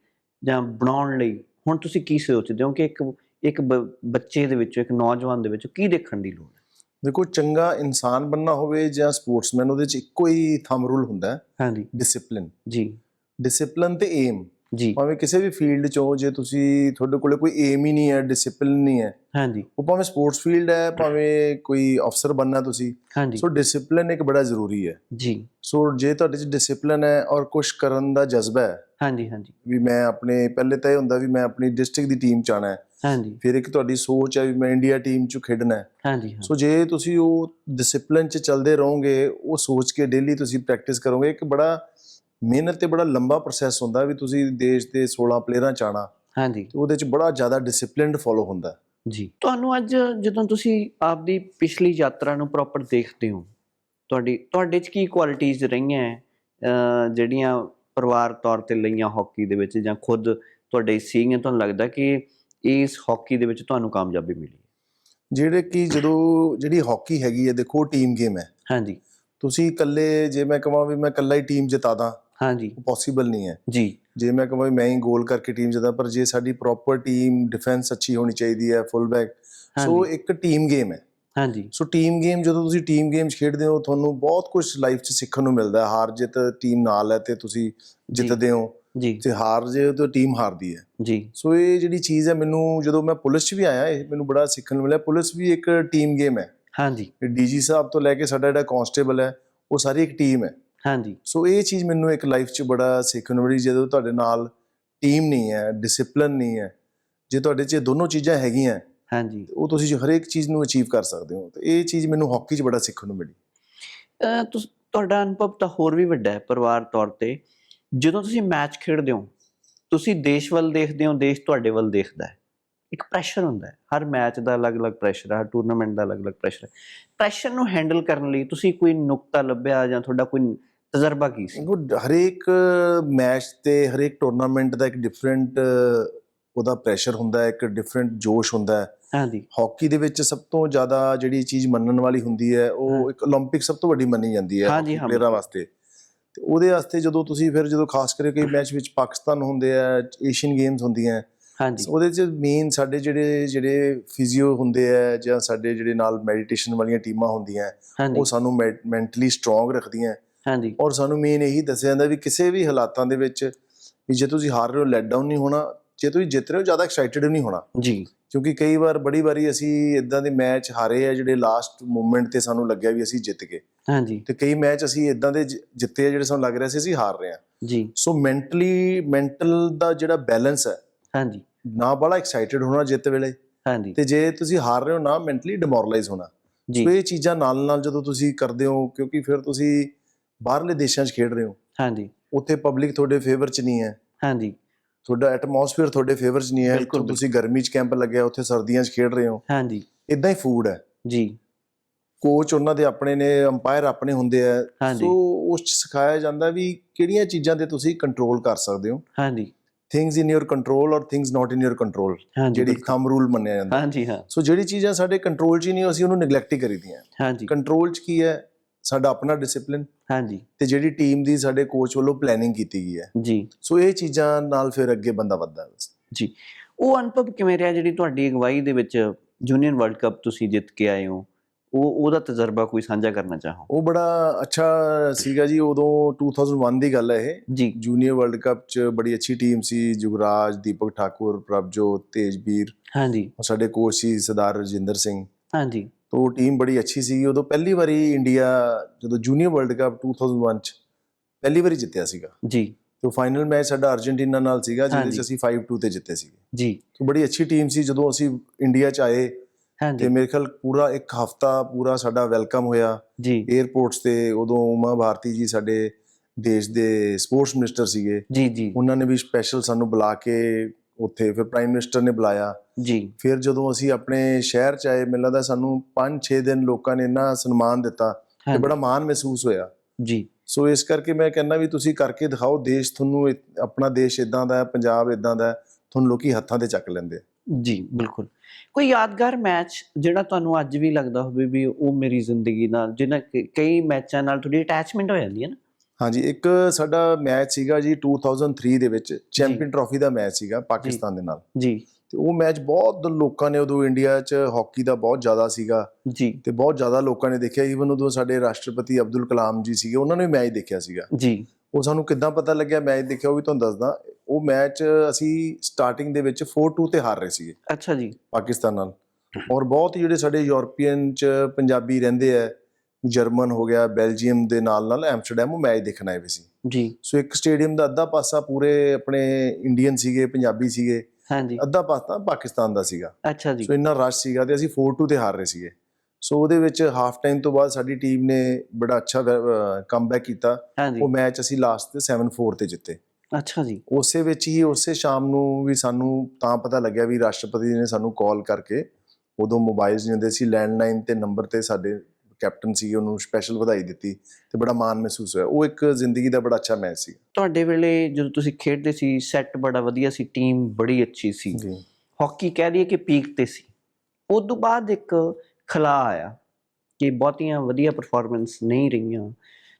ਜਾਂ ਬਣਾਉਣ ਲਈ ਹੁਣ ਤੁਸੀਂ ਕੀ ਸੋਚਦੇ ਹੋ ਕਿ ਇੱਕ ਇੱਕ ਬੱਚੇ ਦੇ ਵਿੱਚੋਂ ਇੱਕ ਨੌਜਵਾਨ ਦੇ ਵਿੱਚੋਂ ਕੀ ਦੇਖਣ ਦੀ ਲੋੜ ਹੈ? ਦੇਖੋ ਚੰਗਾ ਇਨਸਾਨ ਬਣਨਾ ਹੋਵੇ ਜਾਂ ਸਪੋਰਟਸਮੈਨ ਉਹਦੇ ਚ ਇੱਕੋ ਹੀ ਥੰਬ ਰੂਲ ਹੁੰਦਾ ਹੈ ਹਾਂਜੀ। ਡਿਸਪਲਿਨ ਜੀ। ਡਿਸਪਲਿਨ ਤੇ ਏਮ ਜੀ। ਭਾਵੇਂ ਕਿਸੇ ਵੀ ਫੀਲਡ ਚੋਂ ਜੇ ਤੁਸੀਂ ਤੁਹਾਡੇ ਕੋਲੇ ਕੋਈ ਏਮ ਹੀ ਨਹੀਂ ਹੈ ਡਿਸਪਲਿਨ ਨਹੀਂ ਹੈ ਹਾਂਜੀ। ਉਹ ਭਾਵੇਂ ਸਪੋਰਟਸ ਫੀਲਡ ਹੈ ਭਾਵੇਂ ਕੋਈ ਅਫਸਰ ਬਣਨਾ ਤੁਸੀਂ ਹਾਂਜੀ। ਸੋ ਡਿਸਪਲਿਨ ਇੱਕ ਬੜਾ ਜ਼ਰੂਰੀ ਹੈ। ਜੀ। ਸੋ ਜੇ ਤੁਹਾਡੇ 'ਚ ਡਿਸਪਲਿਨ ਹੈ ਔਰ ਕੁਝ ਕਰਨ ਦਾ ਜਜ਼ਬਾ ਹੈ ਹਾਂਜੀ ਹਾਂਜੀ। ਵੀ ਮੈਂ ਆਪਣੇ ਪਹਿਲੇ ਤਾਂ ਇਹ ਹੁੰਦਾ ਵੀ ਮੈਂ ਆਪਣੀ ਡਿਸਟ੍ਰਿਕਟ ਦੀ ਟੀਮ ਚ ਹੈ। ਹਾਂਜੀ। ਫਿਰ ਇੱਕ ਤੁਹਾਡੀ ਸੋਚ ਹੈ ਵੀ ਮੈਂ ਇੰਡੀਆ ਟੀਮ ਚ ਖੇਡਣਾ ਹੈ। ਹਾਂਜੀ ਹਾਂ। ਸੋ ਜੇ ਤੁਸੀਂ ਉਹ ਡਿਸਪਲਿਨ ਚ ਚੱਲਦੇ ਰਹੋਗੇ ਉਹ ਸੋਚ ਕੇ ਡੇਲੀ ਤੁਸੀਂ ਪ੍ਰੈਕਟਿਸ ਕਰੋਗੇ ਇੱਕ ਬੜਾ ਮਿਹਨਤ ਤੇ ਬੜਾ ਲੰਬਾ ਪ੍ਰੋਸੈਸ ਹੁੰਦਾ ਵੀ ਤੁਸੀਂ ਦੇਸ਼ ਦੇ 16 ਪਲੇਅਰਾਂ ਚ ਆਣਾ ਹਾਂਜੀ। ਤੇ ਉਹਦੇ ਚ ਬੜਾ ਜ਼ਿਆਦਾ ਡਿਸਪਲਿਨਡ ਫੋਲੋ ਹੁੰਦਾ। ਜੀ। ਤੁਹਾਨੂੰ ਅੱਜ ਜਦੋਂ ਤੁਸੀਂ ਆਪਦੀ ਪਿਛਲੀ ਯਾਤਰਾ ਨੂੰ ਪ੍ਰੋਪਰ ਦੇਖਦੇ ਹੋ ਤੁਹਾਡੀ ਤੁਹਾਡੇ 'ਚ ਕੀ ਕੁਆਲਿਟੀਆਂ ਰਹੀਆਂ ਜਿਹੜੀਆਂ ਪਰਿਵਾਰ ਤੌਰ ਤੇ ਲਈਆਂ ਹਾਕੀ ਦੇ ਵਿੱਚ ਜਾਂ ਖੁਦ ਤੁਹਾਡੇ ਸੀਗੀਆਂ ਤੁਹਾਨੂੰ ਲੱਗਦਾ ਕਿ ਇਸ ਹਾਕੀ ਦੇ ਵਿੱਚ ਤੁਹਾਨੂੰ ਕਾਮਯਾਬੀ ਮਿਲੀ? ਜਿਹੜੇ ਕਿ ਜਦੋਂ ਜਿਹੜੀ ਹਾਕੀ ਹੈਗੀ ਹੈ ਦੇਖੋ ਟੀਮ ਗੇਮ ਹੈ। ਹਾਂਜੀ। ਤੁਸੀਂ ਇਕੱਲੇ ਜੇ ਮੈਂ ਕਹਾਂ ਵੀ ਮੈਂ ਇਕੱਲਾ ਹੀ ਟੀਮ ਜਿਤਾ ਦਾਂ ਹਾਂਜੀ ਪੋਸੀਬਲ ਨਹੀਂ ਹੈ। ਜੀ। ਜੇ ਮੈਂ ਕਹਾਂ ਵੀ ਮੈਂ ਹੀ ਗੋਲ ਕਰਕੇ ਟੀਮ ਜਿਤਾ ਪਰ ਜੇ ਸਾਡੀ ਪ੍ਰੋਪਰ ਟੀਮ ਡਿਫੈਂਸ ਅੱਛੀ ਹੋਣੀ ਚਾਹੀਦੀ ਹੈ ਫੁੱਲ ਬੈਕ ਸੋ ਇੱਕ ਟੀਮ ਗੇਮ ਹੈ। ਹਾਂਜੀ। ਸੋ ਟੀਮ ਗੇਮ ਜਦੋਂ ਤੁਸੀਂ ਟੀਮ ਗੇਮਸ ਖੇਡਦੇ ਹੋ ਤੁਹਾਨੂੰ ਬਹੁਤ ਕੁਝ ਲਾਈਫ 'ਚ ਸਿੱਖਣ ਨੂੰ ਮਿਲਦਾ ਹੈ। ਹਾਰ ਜਿੱਤ ਟੀਮ ਨਾਲ ਹੈ ਤੇ ਤੁਸੀਂ ਜਿੱਤਦੇ ਹੋ। ਜੀ। ਤੇ ਹਾਰ ਜੇ ਤਾਂ ਟੀਮ ਹਾਰਦੀ ਹੈ। ਜੀ। ਸੋ ਇਹ ਜਿਹੜੀ ਚੀਜ਼ ਹੈ ਮੈਨੂੰ ਜਦੋਂ ਮੈਂ ਪੁਲਿਸ 'ਚ ਵੀ ਆਇਆ ਇਹ ਮੈਨੂੰ ਬੜਾ ਸਿੱਖਣ ਨੂੰ ਮਿਲਿਆ। ਪੁਲਿਸ ਵੀ ਇੱਕ ਟੀਮ ਗੇਮ ਹੈ। ਹਾਂਜੀ। ਡੀਜੀ ਸਾਹਿਬ ਤੋਂ ਲੈ ਕੇ ਸਾਡਾ ਜਿਹੜਾ ਕਾਂਸਟੇਬਲ ਹੈ ਉਹ ਸਾਰੀ ਇੱਕ ਟੀਮ ਹੈ। ਹਾਂਜੀ। ਸੋ ਇਹ ਚੀਜ਼ ਮੈਨੂੰ ਇੱਕ ਲਾਈਫ 'ਚ ਬੜਾ ਸਿੱਖਣ ਨੂੰ ਮਿਲੀ ਜਦੋਂ ਤੁਹਾਡੇ ਨਾਲ ਟੀਮ ਨਹੀਂ ਹੈ ਡਿਸਪਲਿਨ ਨਹੀਂ ਹੈ ਜੇ ਤੁਹਾਡੇ 'ਚ ਇਹ ਦੋਨੋਂ ਚੀਜ਼ਾਂ ਹੈਗੀਆਂ ਹਾਂਜੀ। ਉਹ ਤੁਸੀਂ ਹਰੇਕ ਚੀਜ਼ ਨੂੰ ਅਚੀਵ ਕਰ ਸਕਦੇ ਹੋ ਤੇ ਇਹ ਚੀਜ਼ ਮੈਨੂੰ ਹਾਕੀ 'ਚ ਬੜਾ ਸਿੱਖਣ ਨੂੰ ਮਿਲੀ। ਤੁਹਾਡਾ ਅਨੁਭਵ ਤਾਂ ਹੋਰ ਵੀ ਵੱਡਾ ਹੈ ਪਰਿਵਾਰ ਤੌਰ ਤੇ। ਜਦੋਂ ਤੁਸੀਂ ਮੈਚ ਖੇਡਦੇ ਹੋ ਤੁਸੀਂ ਦੇਸ਼ ਵੱਲ ਦੇਖਦੇ ਹੋ ਦੇਸ਼ ਤੁਹਾਡੇ ਵੱਲ ਦੇਖਦਾ ਹੈ। ਇੱਕ ਪ੍ਰੈਸ਼ਰ ਹੁੰਦਾ ਹੈ। ਹਰ ਮੈਚ ਦਾ ਅਲੱਗ-ਅਲੱਗ ਪ੍ਰੈਸ਼ਰ ਹੈ ਹਰ ਟੂਰਨਾਮੈਂਟ ਦਾ ਅਲੱਗ-ਅਲੱਗ ਪ੍ਰੈਸ਼ਰ ਹੈ। ਪ੍ਰੈਸ਼ਰ ਨੂੰ ਹੈਂਡਲ ਕਰਨ ਲਈ ਤੁਸੀਂ ਕੋਈ ਨੁਕਤਾ ਲੱਭਿਆ ਜਾਂ ਤੁਹਾਡਾ ਕੋਈ ਤਜਰਬਾ ਕੀ ਸੀ? ਹਰੇਕ ਮੈਚ ਤੇ ਹਰੇਕ ਟੂਰਨਾਮੈਂਟ ਦਾ ਇੱਕ ਡਿਫਰੈਂਟ ਉਹਦਾ ਪ੍ਰੈਸ਼ਰ ਹੁੰਦਾ ਹੈ ਇੱਕ ਡਿਫਰੈਂਟ ਜੋਸ਼ ਹੁੰਦਾ ਹੈ ਹਾਂਜੀ ਹਾਕੀ ਦੇ ਵਿੱਚ ਸਭ ਤੋਂ ਜ਼ਿਆਦਾ ਜਿਹੜੀ ਚੀਜ਼ ਮੰਨਣ ਵਾਲੀ ਹੁੰਦੀ ਹੈ ਹਾਂ। ਉਹ ਇੱਕ 올림픽 ਸਭ ਤੋਂ ਵੱਡੀ ਮੰਨੀ ਜਾਂਦੀ ਹੈ ਹਾਂਜੀ, hockey ਹਾਂ, ਪਲੇਅਰਾਂ ਵਾਸਤੇ ਤੇ ਉਹਦੇ ਵਾਸਤੇ ਜਦੋਂ ਤੁਸੀਂ ਫਿਰ ਜਦੋਂ ਖਾਸ ਕਰਕੇ ਕਈ ਮੈਚ ਵਿੱਚ ਪਾਕਿਸਤਾਨ ਹੁੰਦੇ ਆ ਏਸ਼ੀਅਨ ਗੇਮਸ ਹੁੰਦੀਆਂ ਹਾਂਜੀ ਉਹਦੇ ਚ ਮੇਨ ਸਾਡੇ ਜਿਹੜੇ ਜਿਹੜੇ ਫਿਜ਼ੀਓ ਹੁੰਦੇ ਆ ਜਾਂ ਸਾਡੇ ਜਿਹੜੇ ਨਾਲ ਮੈਡੀਟੇਸ਼ਨ ਵਾਲੀਆਂ ਟੀਮਾਂ ਹੁੰਦੀਆਂ ਹਾਂਜੀ ਉਹ ਸਾਨੂੰ ਮੈਂਟਲੀ ਸਟਰੋਂਗ ਰੱਖਦੀਆਂ ਹਾਂਜੀ ਔਰ ਸਾਨੂੰ ਮੇਨ ਇਹੀ ਦੱਸਿਆ ਜਾਂਦਾ ਵੀ ਕਿਸੇ ਵੀ ਹਾਲਾਤਾਂ ਦੇ ਵਿੱਚ ਵੀ ਜੇ ਤੁਸੀਂ ਹਾਰ ਰਹੇ ਹੋ ਲੈਟ ਡਾਊਨ ਨਹੀਂ ਹੋਣਾ ਜੇ ਤੁਸੀਂ ਜਿੱਤ ਰਹੇ ਹੋ ਜ਼ਿਆਦਾ ਐਕਸਾਈਟਿਡ ਨਹੀਂ ਹੋਣਾ। ਜੀ। ਕਿਉਂਕਿ ਕਈ ਵਾਰ ਬੜੀ ਵਾਰੀ ਅਸੀਂ ਇਦਾਂ ਦੇ ਮੈਚ ਹਾਰੇ ਆ ਜਿਹੜੇ ਲਾਸਟ ਮੂਮੈਂਟ ਤੇ ਸਾਨੂੰ ਲੱਗਿਆ ਵੀ ਅਸੀਂ ਜਿੱਤ ਗਏ। ਹਾਂਜੀ। ਤੇ ਕਈ ਮੈਚ ਅਸੀਂ ਇਦਾਂ ਦੇ ਜਿੱਤੇ ਆ ਜਿਹੜੇ ਸਾਨੂੰ ਲੱਗ ਰਿਹਾ ਸੀ ਅਸੀਂ ਹਾਰ ਰਹੇ ਹਾਂ ਜੀ। ਸੋ ਮੈਂਟਲੀ ਮੈਂਟਲ ਦਾ ਜਿਹੜਾ ਬੈਲੈਂਸ ਹੈ ਹਾਂਜੀ। ਨਾ ਬੜਾ ਐਕਸਾਈਟਿਡ ਹੋਣਾ ਜਿੱਤ ਵੇਲੇ। ਹਾਂਜੀ। ਤੇ ਜੇ ਤੁਸੀਂ ਹਾਰ ਰਹੇ ਹੋ ਨਾ ਮੈਂਟਲੀ ਡਿਮੋਰਲਾਈਜ਼ ਹੋਣਾ। ਜੀ। ਸੋ ਇਹ ਚੀਜ਼ਾਂ ਨਾਲ ਨਾਲ ਜਦੋਂ ਤੁਸੀਂ ਕਰਦੇ ਹੋ ਕਿਉਂਕਿ ਫਿਰ ਤੁਸੀਂ ਬਾਹਰਲੇ ਦੇਸ਼ਾਂ 'ਚ ਖੇਡ ਰਹੇ ਹੋ। ਹਾਂਜੀ। ਉੱਥੇ ਪਬਲਿਕ ਤੁਹਾਡੇ ਫੇਵਰ 'ਚ ਨਹੀਂ ਹੈ। ਹਾਂਜੀ। ਤੁਹਾਡਾ ਐਟਮੋਸਫੇਅਰ ਤੁਹਾਡੇ ਫੇਵਰ 'ਚ ਨਹੀਂ ਹੈ। ਇੱਥੋਂ ਤੁਸੀਂ ਗਰਮੀ 'ਚ ਕੈਂਪ ਲੱਗਿਆ ਉੱਥੇ ਸਰਦੀਆਂ 'ਚ ਖੇਡ ਰਹੇ ਹੋ। ਹਾਂਜੀ। ਇਦਾਂ ਹੀ ਫੂਡ ਹੈ। ਜੀ। ਕੋਚ ਉਹਨਾਂ ਦੇ ਆਪਣੇ ਨੇ ਅੰਪਾਇਰ ਆਪਣੇ ਹੁੰਦੇ ਆ। ਸੋ ਉਸ 'ਚ ਸਿਖਾਇਆ ਜਾਂਦਾ ਵੀ ਕਿਹੜੀਆਂ ਚੀਜ਼ਾਂ ਤੇ ਤੁਸੀਂ ਕੰਟਰੋਲ ਕਰ ਸਕਦੇ ਹੋ। ਹਾਂਜੀ। ਥਿੰਗਸ ਇਨ ਯੋਰ ਕੰਟਰੋਲ ਔਰ things not in your control ਜਿਹੜੀ। ਥੰਬ ਰੂਲ ਮੰਨਿਆ ਜਾਂਦਾ। ਹਾਂਜੀ ਹਾਂ। ਸੋ ਜਿਹੜੀ ਚੀਜ਼ਾਂ ਸਾਡੇ ਕੰਟਰੋਲ 'ਚ ਹੀ ਨਹੀਂ ਅਸੀਂ ਉਹਨੂੰ ਨੈਗਲੈਕਟ ਹੀ ਕਰੀਦੀਆਂ ਹਾਂਜੀ। ਕੰਟਰੋਲ 'ਚ ਕੀ ਹੈ? ਸਾਡਾ ਆਪਣਾ ਡਿਸਪਲਿਨ ਹਾਂਜੀ। ਤੇ ਜਿਹੜੀ ਟੀਮ ਦੀ ਸਾਡੇ ਕੋਚ ਵੱਲੋਂ ਪਲੈਨਿੰਗ ਕੀਤੀ ਗਈ ਹੈ। ਜੀ। ਸੋ ਇਹ ਚੀਜ਼ਾਂ ਨਾਲ ਫਿਰ ਅੱਗੇ ਬੰਦਾ ਵੱਧਦਾ ਜੀ। ਉਹ ਅਨੁਭਵ ਕਿਵੇਂ ਰਿਹਾ ਜਿਹੜੀ ਤੁਹਾਡੀ ਅਗਵਾਈ ਦੇ ਵਿੱਚ ਜੂਨੀਅਰ ਵਰਲਡ ਕੱਪ ਤੁਸੀਂ ਜਿੱਤ ਕੇ ਆਏ ਹੋ? ਉਹ ਉਹਦਾ ਤਜਰਬਾ ਕੋਈ ਸਾਂਝਾ ਕਰਨਾ ਚਾਹੋ? ਉਹ ਬੜਾ ਅੱਛਾ ਸੀਗਾ ਜੀ ਉਦੋਂ 2001 ਦੀ ਗੱਲ ਹੈ ਇਹ। ਜੀ। ਜੂਨੀਅਰ ਵਰਲਡ ਕੱਪ 'ਚ ਬੜੀ ਅੱਛੀ ਟੀਮ ਸੀ ਜੁਗਰਾਜ ਦੀਪਕ ਠਾਕੁਰ ਪ੍ਰਭਜੋਤ ਤੇਜਵੀਰ ਹਾਂਜੀ। ਸਾਡੇ ਕੋਚ ਸੀ ਸਰਦਾਰ ਰਜਿੰਦਰ ਸਿੰਘ। ਹਾਂਜੀ। ਤੋ ਟੀਮ ਬੜੀ ਅੱਛੀ ਸੀ ਉਦੋਂ ਪਹਿਲੀ ਵਾਰੀ ਇੰਡੀਆ ਜਦੋਂ ਜੂਨੀਅਰ ਵਰਲਡ ਕੱਪ 2001 ਚ ਪਹਿਲੀ ਵਾਰੀ ਜਿੱਤਿਆ ਸੀਗਾ। ਜੀ। ਤੋ ਫਾਈਨਲ ਮੈਚ ਸਾਡਾ ਅਰਜنٹੀਨਾ ਨਾਲ ਸੀਗਾ ਜਿਹਦੇ ਚ ਅਸੀਂ 5-2 ਤੇ ਜਿੱਤੇ ਸੀਗੇ। ਜੀ। ਤੋ ਬੜੀ ਅੱਛੀ ਟੀਮ ਸੀ। ਜਦੋਂ ਅਸੀਂ ਇੰਡੀਆ ਚ ਆਏ ਤੇ ਮੇਰੇ ਖਿਆਲ ਪੂਰਾ ਇੱਕ ਹਫਤਾ ਪੂਰਾ ਸਾਡਾ ਵੈਲਕਮ ਹੋਇਆ। ਜੀ। 에ਅਰਪੋਰਟਸ ਤੇ ਉਦੋਂ ਉਮਾ ਭਾਰਤੀ ਜੀ ਸਾਡੇ ਦੇਸ਼ ਦੇ ਸਪੋਰਟਸ ਮਿਨਿਸਟਰ ਸੀਗੇ। ਜੀ ਜੀ। ਉਹਨਾਂ ਨੇ ਵੀ ਸਪੈਸ਼ਲ ਸਾਨੂੰ ਬੁਲਾ ਕੇ ਉੱਥੇ ਫਿਰ ਪ੍ਰਾਈਮ ਮਿਨਿਸਟਰ ਨੇ ਬੁਲਾਇਆ। ਜੀ। ਫਿਰ ਜਦੋਂ ਅਸੀਂ ਆਪਣੇ ਸ਼ਹਿਰ ਚ ਆਏ ਮੈਨੂੰ ਲੱਗਦਾ ਸਾਨੂੰ 5-6 ਦਿਨ ਲੋਕਾਂ ਨੇ ਇੰਨਾ ਸਨਮਾਨ ਦਿੱਤਾ ਤੇ ਬੜਾ ਮਾਣ ਮਹਿਸੂਸ ਹੋਇਆ। ਜੀ। ਸੋ ਇਸ ਕਰਕੇ ਮੈਂ ਕਹਿੰਦਾ ਵੀ ਤੁਸੀਂ ਕਰਕੇ ਦਿਖਾਓ ਦੇਸ਼ ਤੁਹਾਨੂੰ ਆਪਣਾ ਦੇਸ਼ ਇਦਾਂ ਦਾ ਹੈ ਪੰਜਾਬ ਇਦਾਂ ਦਾ ਹੈ ਤੁਹਾਨੂੰ ਲੋਕੀ ਹੱਥਾਂ ਤੇ ਚੱਕ ਲੈਂਦੇ। ਜੀ ਬਿਲਕੁਲ। ਕੋਈ ਯਾਦਗਾਰ ਮੈਚ ਜਿਹੜਾ ਤੁਹਾਨੂੰ ਅੱਜ ਵੀ ਲੱਗਦਾ ਹੋਵੇ ਵੀ ਉਹ ਮੇਰੀ ਜ਼ਿੰਦਗੀ ਨਾਲ ਜਿਹਨਾਂ ਕਈ ਮੈਚਾਂ ਨਾਲ ਤੁਹਾਡੀ ਅਟੈਚਮੈਂਟ ਹੋ ਜਾਂਦੀ ਹੈ ਨਾ? ਹਾਂਜੀ ਇੱਕ ਸਾਡਾ ਮੈਚ ਸੀਗਾ ਜੀ 2003 ਦੇ ਵਿੱਚ ਚੈਂਪੀਅਨ ਟਰਾਫੀ ਦਾ ਮੈਚ ਸੀਗਾ ਪਾਕਿਸਤਾਨ ਦੇ ਨਾਲ। ਜੀ। ਤੇ ਉਹ ਮੈਚ ਬਹੁਤ ਲੋਕਾਂ ਨੇ ਉਦੋਂ ਇੰਡੀਆ 'ਚ ਹਾਕੀ ਦਾ ਬਹੁਤ ਜ਼ਿਆਦਾ ਸੀਗਾ। ਜੀ। ਤੇ ਬਹੁਤ ਜ਼ਿਆਦਾ ਲੋਕਾਂ ਨੇ ਦੇਖਿਆ ਈਵਨ ਉਦੋਂ ਸਾਡੇ ਰਾਸ਼ਟਰਪਤੀ ਅਬਦੁਲ ਕਲਾਮ ਜੀ ਸੀਗੇ ਉਹਨਾਂ ਨੇ ਮੈਚ ਦੇਖਿਆ ਸੀਗਾ। ਜੀ। ਉਹ ਸਾਨੂੰ ਕਿੱਦਾਂ ਪਤਾ ਲੱਗਿਆ ਮੈਚ ਦੇਖਿਆ ਉਹ ਵੀ ਤੁਹਾਨੂੰ ਦੱਸਦਾ। ਉਹ ਮੈਚ ਅਸੀਂ ਸਟਾਰਟਿੰਗ ਦੇ ਵਿੱਚ 4-2 ਤੇ ਹਾਰ ਰਹੇ ਸੀਗੇ। ਅੱਛਾ ਜੀ। ਪਾਕਿਸਤਾਨ ਨਾਲ। ਔਰ ਬਹੁਤ ਹੀ ਜਿਹੜੇ ਸਾਡੇ ਯੂਰਪੀਅਨ ਚ ਪੰਜਾਬੀ ਰਹਿੰਦੇ ਆ ਜਰਮਨ ਹੋ ਗਿਆ ਬੈਲਜੀਅਮ ਦੇ ਨਾਲ ਨਾਲ ਐਮਸਟਰਡਮ ਉਹ ਮੈਚ ਦੇਖਣ ਆਏ ਹੋਏ ਸੀ। ਜੀ। ਸੋ ਇੱਕ ਸਟੇਡੀਅਮ ਦਾ ਅੱਧਾ ਪਾਸਾ ਪੂਰੇ ਆਪਣੇ ਇੰਡੀਅਨ ਸੀਗੇ ਪੰਜਾਬੀ ਸੀਗੇ ਹਾਂਜੀ। ਅੱਧਾ ਪਾਸਾ ਪਾਕਿਸਤਾਨ ਦਾ ਸੀਗਾ। ਅੱਛਾ ਜੀ। ਸੋ ਇੰਨਾ ਰਸ਼ ਸੀਗਾ ਤੇ ਅਸੀਂ 4-2 ਤੇ ਹਾਰ ਰਹੇ ਸੀਗੇ। ਸੋ ਉਹਦੇ ਵਿੱਚ ਹਾਫ ਟਾਈਮ ਤੋਂ ਬਾਅਦ ਸਾਡੀ ਟੀਮ ਨੇ ਬੜਾ ਅੱਛਾ ਕਮਬੈਕ ਕੀਤਾ। ਉਹ ਮੈਚ ਅਸੀਂ ਲਾਸਟ ਤੇ 7-4 ਤੇ ਜਿੱਤੇ। ਅੱਛਾ ਜੀ। ਉਸੇ ਵਿੱਚ ਹੀ ਉਸੇ ਸ਼ਾਮ ਨੂੰ ਵੀ ਸਾਨੂੰ ਤਾਂ ਪਤਾ ਲੱਗਿਆ ਵੀ ਰਾਸ਼ਟਰਪਤੀ ਨੇ ਸਾਨੂੰ ਕਾਲ ਕਰਕੇ ਉਦੋਂ ਮੋਬਾਈਲਸ ਨਹੀਂ ਹੁੰਦੇ ਸੀ ਲੈਂਡਲਾਈਨ ਤੇ ਨੰਬਰ ਤੇ ਸਾਡੇ ਕੈਪਟਨ ਸੀ ਉਹਨੂੰ ਸਪੈਸ਼ਲ ਵਧਾਈ ਦਿੱਤੀ ਤੇ ਬੜਾ ਮਾਣ ਮਹਿਸੂਸ ਹੋਇਆ। ਉਹ ਇੱਕ ਜ਼ਿੰਦਗੀ ਦਾ ਬੜਾ ਅੱਛਾ ਮੈਚ ਸੀ। ਤੁਹਾਡੇ ਵੇਲੇ ਜਦੋਂ ਤੁਸੀਂ ਖੇਡਦੇ ਸੀ ਸੈੱਟ ਬੜਾ ਵਧੀਆ ਸੀ ਟੀਮ ਬੜੀ ਅੱਛੀ ਸੀ। ਜੀ। ਹਾਕੀ ਕਹਿ ਦਈਏ ਕਿ ਪੀਕ ਤੇ ਸੀ। ਉਸ ਤੋਂ ਬਾਅਦ ਇੱਕ ਖਲਾ ਆਇਆ ਕਿ ਬਹੁਤੀਆਂ ਵਧੀਆ ਪਰਫਾਰਮੈਂਸ ਨਹੀਂ ਰਹੀਆਂ।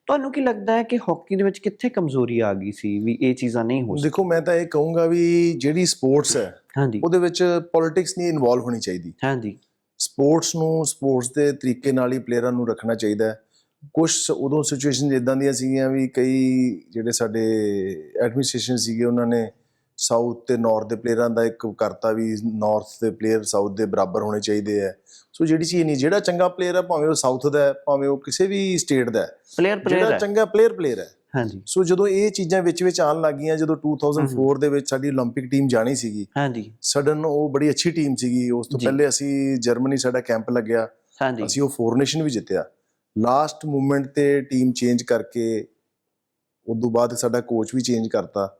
ਤੁਹਾਨੂੰ ਕੀ ਲੱਗਦਾ ਹੈ ਕਿ ਹਾਕੀ ਦੇ ਵਿੱਚ ਕਿੱਥੇ ਕਮਜ਼ੋਰੀ ਆ ਗਈ ਸੀ ਵੀ ਇਹ ਚੀਜ਼ਾਂ ਨਹੀਂ ਹੋ ਸਕਦੀਆਂ ਦੇਖੋ ਮੈਂ ਤਾਂ ਇਹ ਕਹੂੰਗਾ ਵੀ ਜਿਹੜੀ ਸਪੋਰਟਸ ਹੈ ਹਾਂਜੀ। ਉਹਦੇ ਵਿੱਚ ਪੋਲਿਟਿਕਸ ਨਹੀਂ ਇਨਵੋਲਵ ਹੋਣੀ ਚਾਹੀਦੀ। ਹਾਂਜੀ। ਸਪੋਰਟਸ ਨੂੰ ਸਪੋਰਟਸ ਦੇ ਤਰੀਕੇ ਨਾਲ ਹੀ ਪਲੇਅਰਾਂ ਨੂੰ ਰੱਖਣਾ ਚਾਹੀਦਾ ਹੈ। ਕੁਝ ਉਦੋਂ ਸਿਚੁਏਸ਼ਨ ਇਦਾਂ ਦੀਆਂ ਸੀਗੀਆਂ ਵੀ ਕਈ ਜਿਹੜੇ ਸਾਡੇ ਐਡਮਿਨਿਸਟ੍ਰੇਸ਼ਨ ਸੀਗੇ ਉਹਨਾਂ ਨੇ ਸਾਊਥ ਤੇ ਨਾਰਥ ਦੇ ਪਲੇਅਰਾਂ ਦਾ ਇੱਕ ਕਰਤਾ ਵੀ ਨਾਰਥ ਦੇ ਪਲੇਅਰ ਸਾਊਥ ਦੇ ਬਰਾਬਰ ਹੋਣੇ ਚਾਹੀਦੇ ਆ ਸੋ ਜਿਹੜੀ ਚੀਜ਼ ਨਹੀਂ ਜਿਹੜਾ ਚੰਗਾ ਪਲੇਅਰ ਹੈ ਭਾਵੇਂ ਉਹ ਸਾਊਥ ਦਾ ਹੈ ਭਾਵੇਂ ਉਹ ਕਿਸੇ ਵੀ ਸਟੇਟ ਦਾ ਹੈ। ਪਲੇਅਰ ਪਲੇਅਰ ਜਿਹੜਾ ਚੰਗਾ ਪਲੇਅਰ ਪਲੇਅਰ ਹੈ। ਹਾਂਜੀ। ਸੋ ਜਦੋਂ ਇਹ ਚੀਜ਼ਾਂ ਵਿੱਚ ਵਿੱਚ ਆਉਣ ਲੱਗੀਆਂ ਜਦੋਂ 2004 ਦੇ ਵਿੱਚ ਸਾਡੀ 올림픽 ਟੀਮ ਜਾਣੀ ਸੀਗੀ ਹਾਂਜੀ। ਸਡਨ ਉਹ ਬੜੀ ਅੱਛੀ ਟੀਮ ਸੀਗੀ। ਉਸ ਤੋਂ ਪਹਿਲੇ ਅਸੀਂ ਜਰਮਨੀ ਸਾਡਾ ਕੈਂਪ ਲੱਗਿਆ। ਹਾਂਜੀ। ਅਸੀਂ ਉਹ ਫੋਰ ਨੇਸ਼ਨ ਵੀ ਜਿੱਤਿਆ। ਲਾਸਟ ਮੂਮੈਂਟ ਤੇ ਟੀਮ ਚੇਂਜ ਕਰਕੇ ਉਸ ਤੋਂ ਬਾਅਦ ਸਾਡਾ ਕੋਚ ਵੀ ਚੇਂਜ ਕਰਤਾ।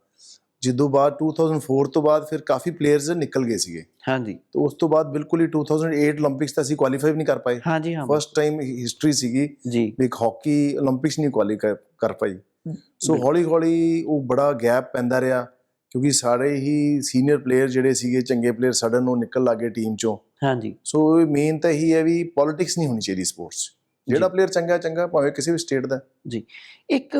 ਜਿੱਦੋਂ ਬਾਅਦ 2004 ਤੋਂ ਬਾਅਦ ਫਿਰ ਕਾਫੀ ਪਲੇਅਰਸ ਨਿਕਲ ਗਏ ਸੀਗੇ। ਹਾਂਜੀ। ਤੇ ਉਸ ਤੋਂ ਬਾਅਦ ਬਿਲਕੁਲ ਹੀ 2008 올림픽ਸ ਤਾਂ ਅਸੀਂ ਕੁਆਲੀਫਾਈ ਨਹੀਂ ਕਰ ਪਾਏ। ਹਾਂਜੀ ਹਾਂ। ਫਰਸਟ ਟਾਈਮ ਹਿਸਟਰੀ ਸੀਗੀ ਜੀ। ਵੀ ਹਾਕੀ 올림픽ਸ ਨਹੀਂ ਕੁਆਲੀਫਾਈ ਕਰ ਪਾਈ। ਸੋ। ਹੌਲੀ ਹੌਲੀ ਉਹ ਬੜਾ ਗੈਪ ਪੈਂਦਾ ਰਿਹਾ ਕਿਉਂਕਿ ਸਾਰੇ ਹੀ ਸੀਨੀਅਰ ਪਲੇਅਰ ਜਿਹੜੇ ਸੀਗੇ ਚੰਗੇ ਪਲੇਅਰ ਸਡਨ ਉਹ ਨਿਕਲ ਲੱਗੇ ਟੀਮ ਚੋਂ। ਹਾਂਜੀ। ਸੋ ਮੇਨ ਤਾਂ ਇਹੀ ਹੈ ਵੀ ਪੋਲਿਟਿਕਸ ਨਹੀਂ ਹੋਣੀ ਚਾਹੀਦੀ ਸਪੋਰਟਸ ਜਿਹੜਾ ਪਲੇਅਰ ਚੰਗਾ ਚੰਗਾ ਭਾਵੇਂ ਕਿਸੇ ਵੀ ਸਟੇਟ ਦਾ। ਇੱਕ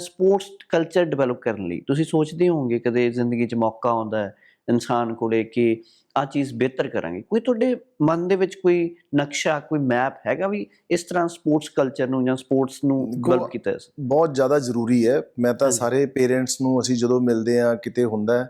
ਸਪੋਰਟਸ ਕਲਚਰ ਡਿਵੈਲਪ ਕਰਨ ਲਈ ਤੁਸੀਂ ਸੋਚਦੇ ਹੋਵੋਗੇ ਕਦੇ ਜ਼ਿੰਦਗੀ 'ਚ ਮੌਕਾ ਆਉਂਦਾ ਹੈ ਇਨਸਾਨ ਕੋਲੇ ਕਿ ਆ ਚੀਜ਼ ਬਿਹਤਰ ਕਰਾਂਗੇ। ਕੋਈ ਤੁਹਾਡੇ ਮਨ ਦੇ ਵਿੱਚ ਕੋਈ ਨਕਸ਼ਾ ਕੋਈ ਮੈਪ ਹੈਗਾ ਵੀ ਇਸ ਤਰ੍ਹਾਂ ਸਪੋਰਟਸ ਕਲਚਰ ਨੂੰ ਜਾਂ ਸਪੋਰਟਸ ਨੂੰ ਡਿਵੈਲਪ ਕੀਤਾ ਜਾ ਸਕਦਾ ਬਹੁਤ ਜ਼ਿਆਦਾ ਜ਼ਰੂਰੀ ਹੈ। ਮੈਂ ਤਾਂ। ਸਾਰੇ ਪੇਰੈਂਟਸ ਨੂੰ ਅਸੀਂ ਜਦੋਂ ਮਿਲਦੇ ਆ ਕਿਤੇ ਹੁੰਦਾ ਹੈ